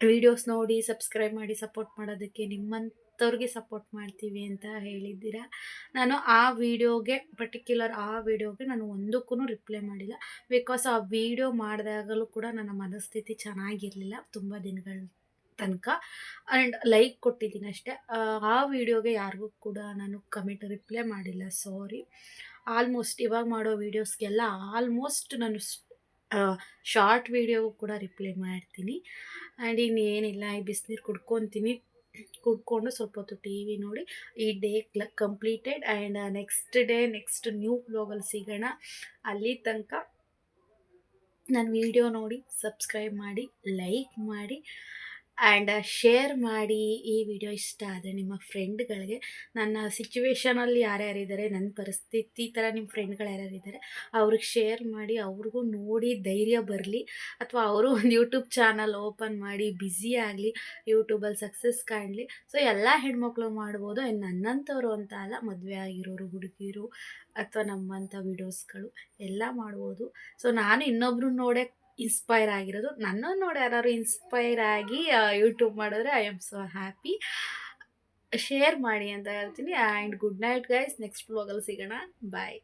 ವೀಡಿಯೋಸ್ ನೋಡಿ ಸಬ್ಸ್ಕ್ರೈಬ್ ಮಾಡಿ ಸಪೋರ್ಟ್ ಮಾಡೋದಕ್ಕೆ ನಿಮ್ಮಂಥವ್ರಿಗೆ ಸಪೋರ್ಟ್ ಮಾಡ್ತೀವಿ ಅಂತ ಹೇಳಿದ್ದೀರಾ. ನಾನು ಆ ವಿಡಿಯೋಗೆ ಪರ್ಟಿಕ್ಯುಲರ್ ಆ ವಿಡಿಯೋಗೆ ನಾನು ಒಂದಕ್ಕೂ ರಿಪ್ಲೈ ಮಾಡಿಲ್ಲ. ಬಿಕಾಸ್ ಆ ವಿಡಿಯೋ ಮಾಡಿದಾಗಲೂ ಕೂಡ ನನ್ನ ಮನಸ್ಥಿತಿ ಚೆನ್ನಾಗಿರಲಿಲ್ಲ. ತುಂಬ ದಿನಗಳ ತನಕ. ಆ್ಯಂಡ್ ಲೈಕ್ ಕೊಟ್ಟಿದ್ದೀನಿ ಅಷ್ಟೇ. ಆ ವಿಡಿಯೋಗೆ ಯಾರಿಗೂ ಕೂಡ ನಾನು ಕಮೆಂಟ್ ರಿಪ್ಲೈ ಮಾಡಿಲ್ಲ. ಸಾರಿ. ಆಲ್ಮೋಸ್ಟ್ ಇವಾಗ ಮಾಡೋ ವೀಡಿಯೋಸ್ಗೆಲ್ಲ ಆಲ್ಮೋಸ್ಟ್ ನಾನು ಶಾರ್ಟ್ ವೀಡಿಯೋಗೂ ಕೂಡ ರಿಪ್ಲೈ ಮಾಡ್ತೀನಿ. ಆ್ಯಂಡ್ ಇನ್ನೇನಿಲ್ಲ, ಈ ಬಿಸಿನೀರು ಕುಡ್ಕೊತೀನಿ. ಕುಡ್ಕೊಂಡು ಸ್ವಲ್ಪ ಹೊತ್ತು ಟಿ ವಿ ನೋಡಿ. ಈ day ಕ್ಲ, completed. And next day, next new ಬ್ಲಾಗಲ್ಲಿ ಸಿಗೋಣ. ಅಲ್ಲಿ ತನಕ ನನ್ನ ವೀಡಿಯೋ ನೋಡಿ, ಸಬ್ಸ್ಕ್ರೈಬ್ ಮಾಡಿ, ಲೈಕ್ ಮಾಡಿ. ಆ್ಯಂಡ್ ಶೇರ್ ಮಾಡಿ ಈ ವಿಡಿಯೋ ಇಷ್ಟ ಆದರೆ ನಿಮ್ಮ ಫ್ರೆಂಡ್ಗಳಿಗೆ. ನನ್ನ ಸಿಚುವೇಶನಲ್ಲಿ ಯಾರ್ಯಾರಿದ್ದಾರೆ ನನ್ನ ಪರಿಸ್ಥಿತಿ ಥರ ನಿಮ್ಮ ಫ್ರೆಂಡ್ಗಳು ಯಾರ್ಯಾರಿದ್ದಾರೆ ಅವ್ರಿಗೆ ಶೇರ್ ಮಾಡಿ, ಅವ್ರಿಗೂ ನೋಡಿ ಧೈರ್ಯ ಬರಲಿ. ಅಥವಾ ಅವರು ಒಂದು ಯೂಟ್ಯೂಬ್ ಚಾನಲ್ ಓಪನ್ ಮಾಡಿ, ಬ್ಯುಸಿ ಆಗಲಿ, ಯೂಟ್ಯೂಬಲ್ಲಿ ಸಕ್ಸಸ್ ಕಾಣಲಿ. ಸೊ, ಎಲ್ಲ ಹೆಣ್ಮಕ್ಳು ಮಾಡ್ಬೋದು ನನ್ನಂಥವ್ರು ಅಂತ ಅಲ್ಲ, ಮದುವೆ ಆಗಿರೋರು, ಹುಡುಗಿರು ಅಥವಾ ನಮ್ಮಂಥ ವಿಡಿಯೋಸ್ಗಳು ಎಲ್ಲ ಮಾಡ್ಬೋದು. ಸೊ, ನಾನು ಇನ್ನೊಬ್ರು ನೋಡೇ ಇನ್ಸ್ಪೈರ್ ಆಗಿರೋದು. ನನ್ನ ನೋಡಿ ಯಾರು ಇನ್ಸ್ಪೈರ್ ಆಗಿ ಯೂಟ್ಯೂಬ್ ಮಾಡಿದ್ರೆ I am so happy share ಮಾಡಿ ಅಂತ ಹೇಳ್ತೀನಿ. And good night guys next ಬ್ಲಾಗಲ್ಲಿ ಸಿಗೋಣ. ಬಾಯ್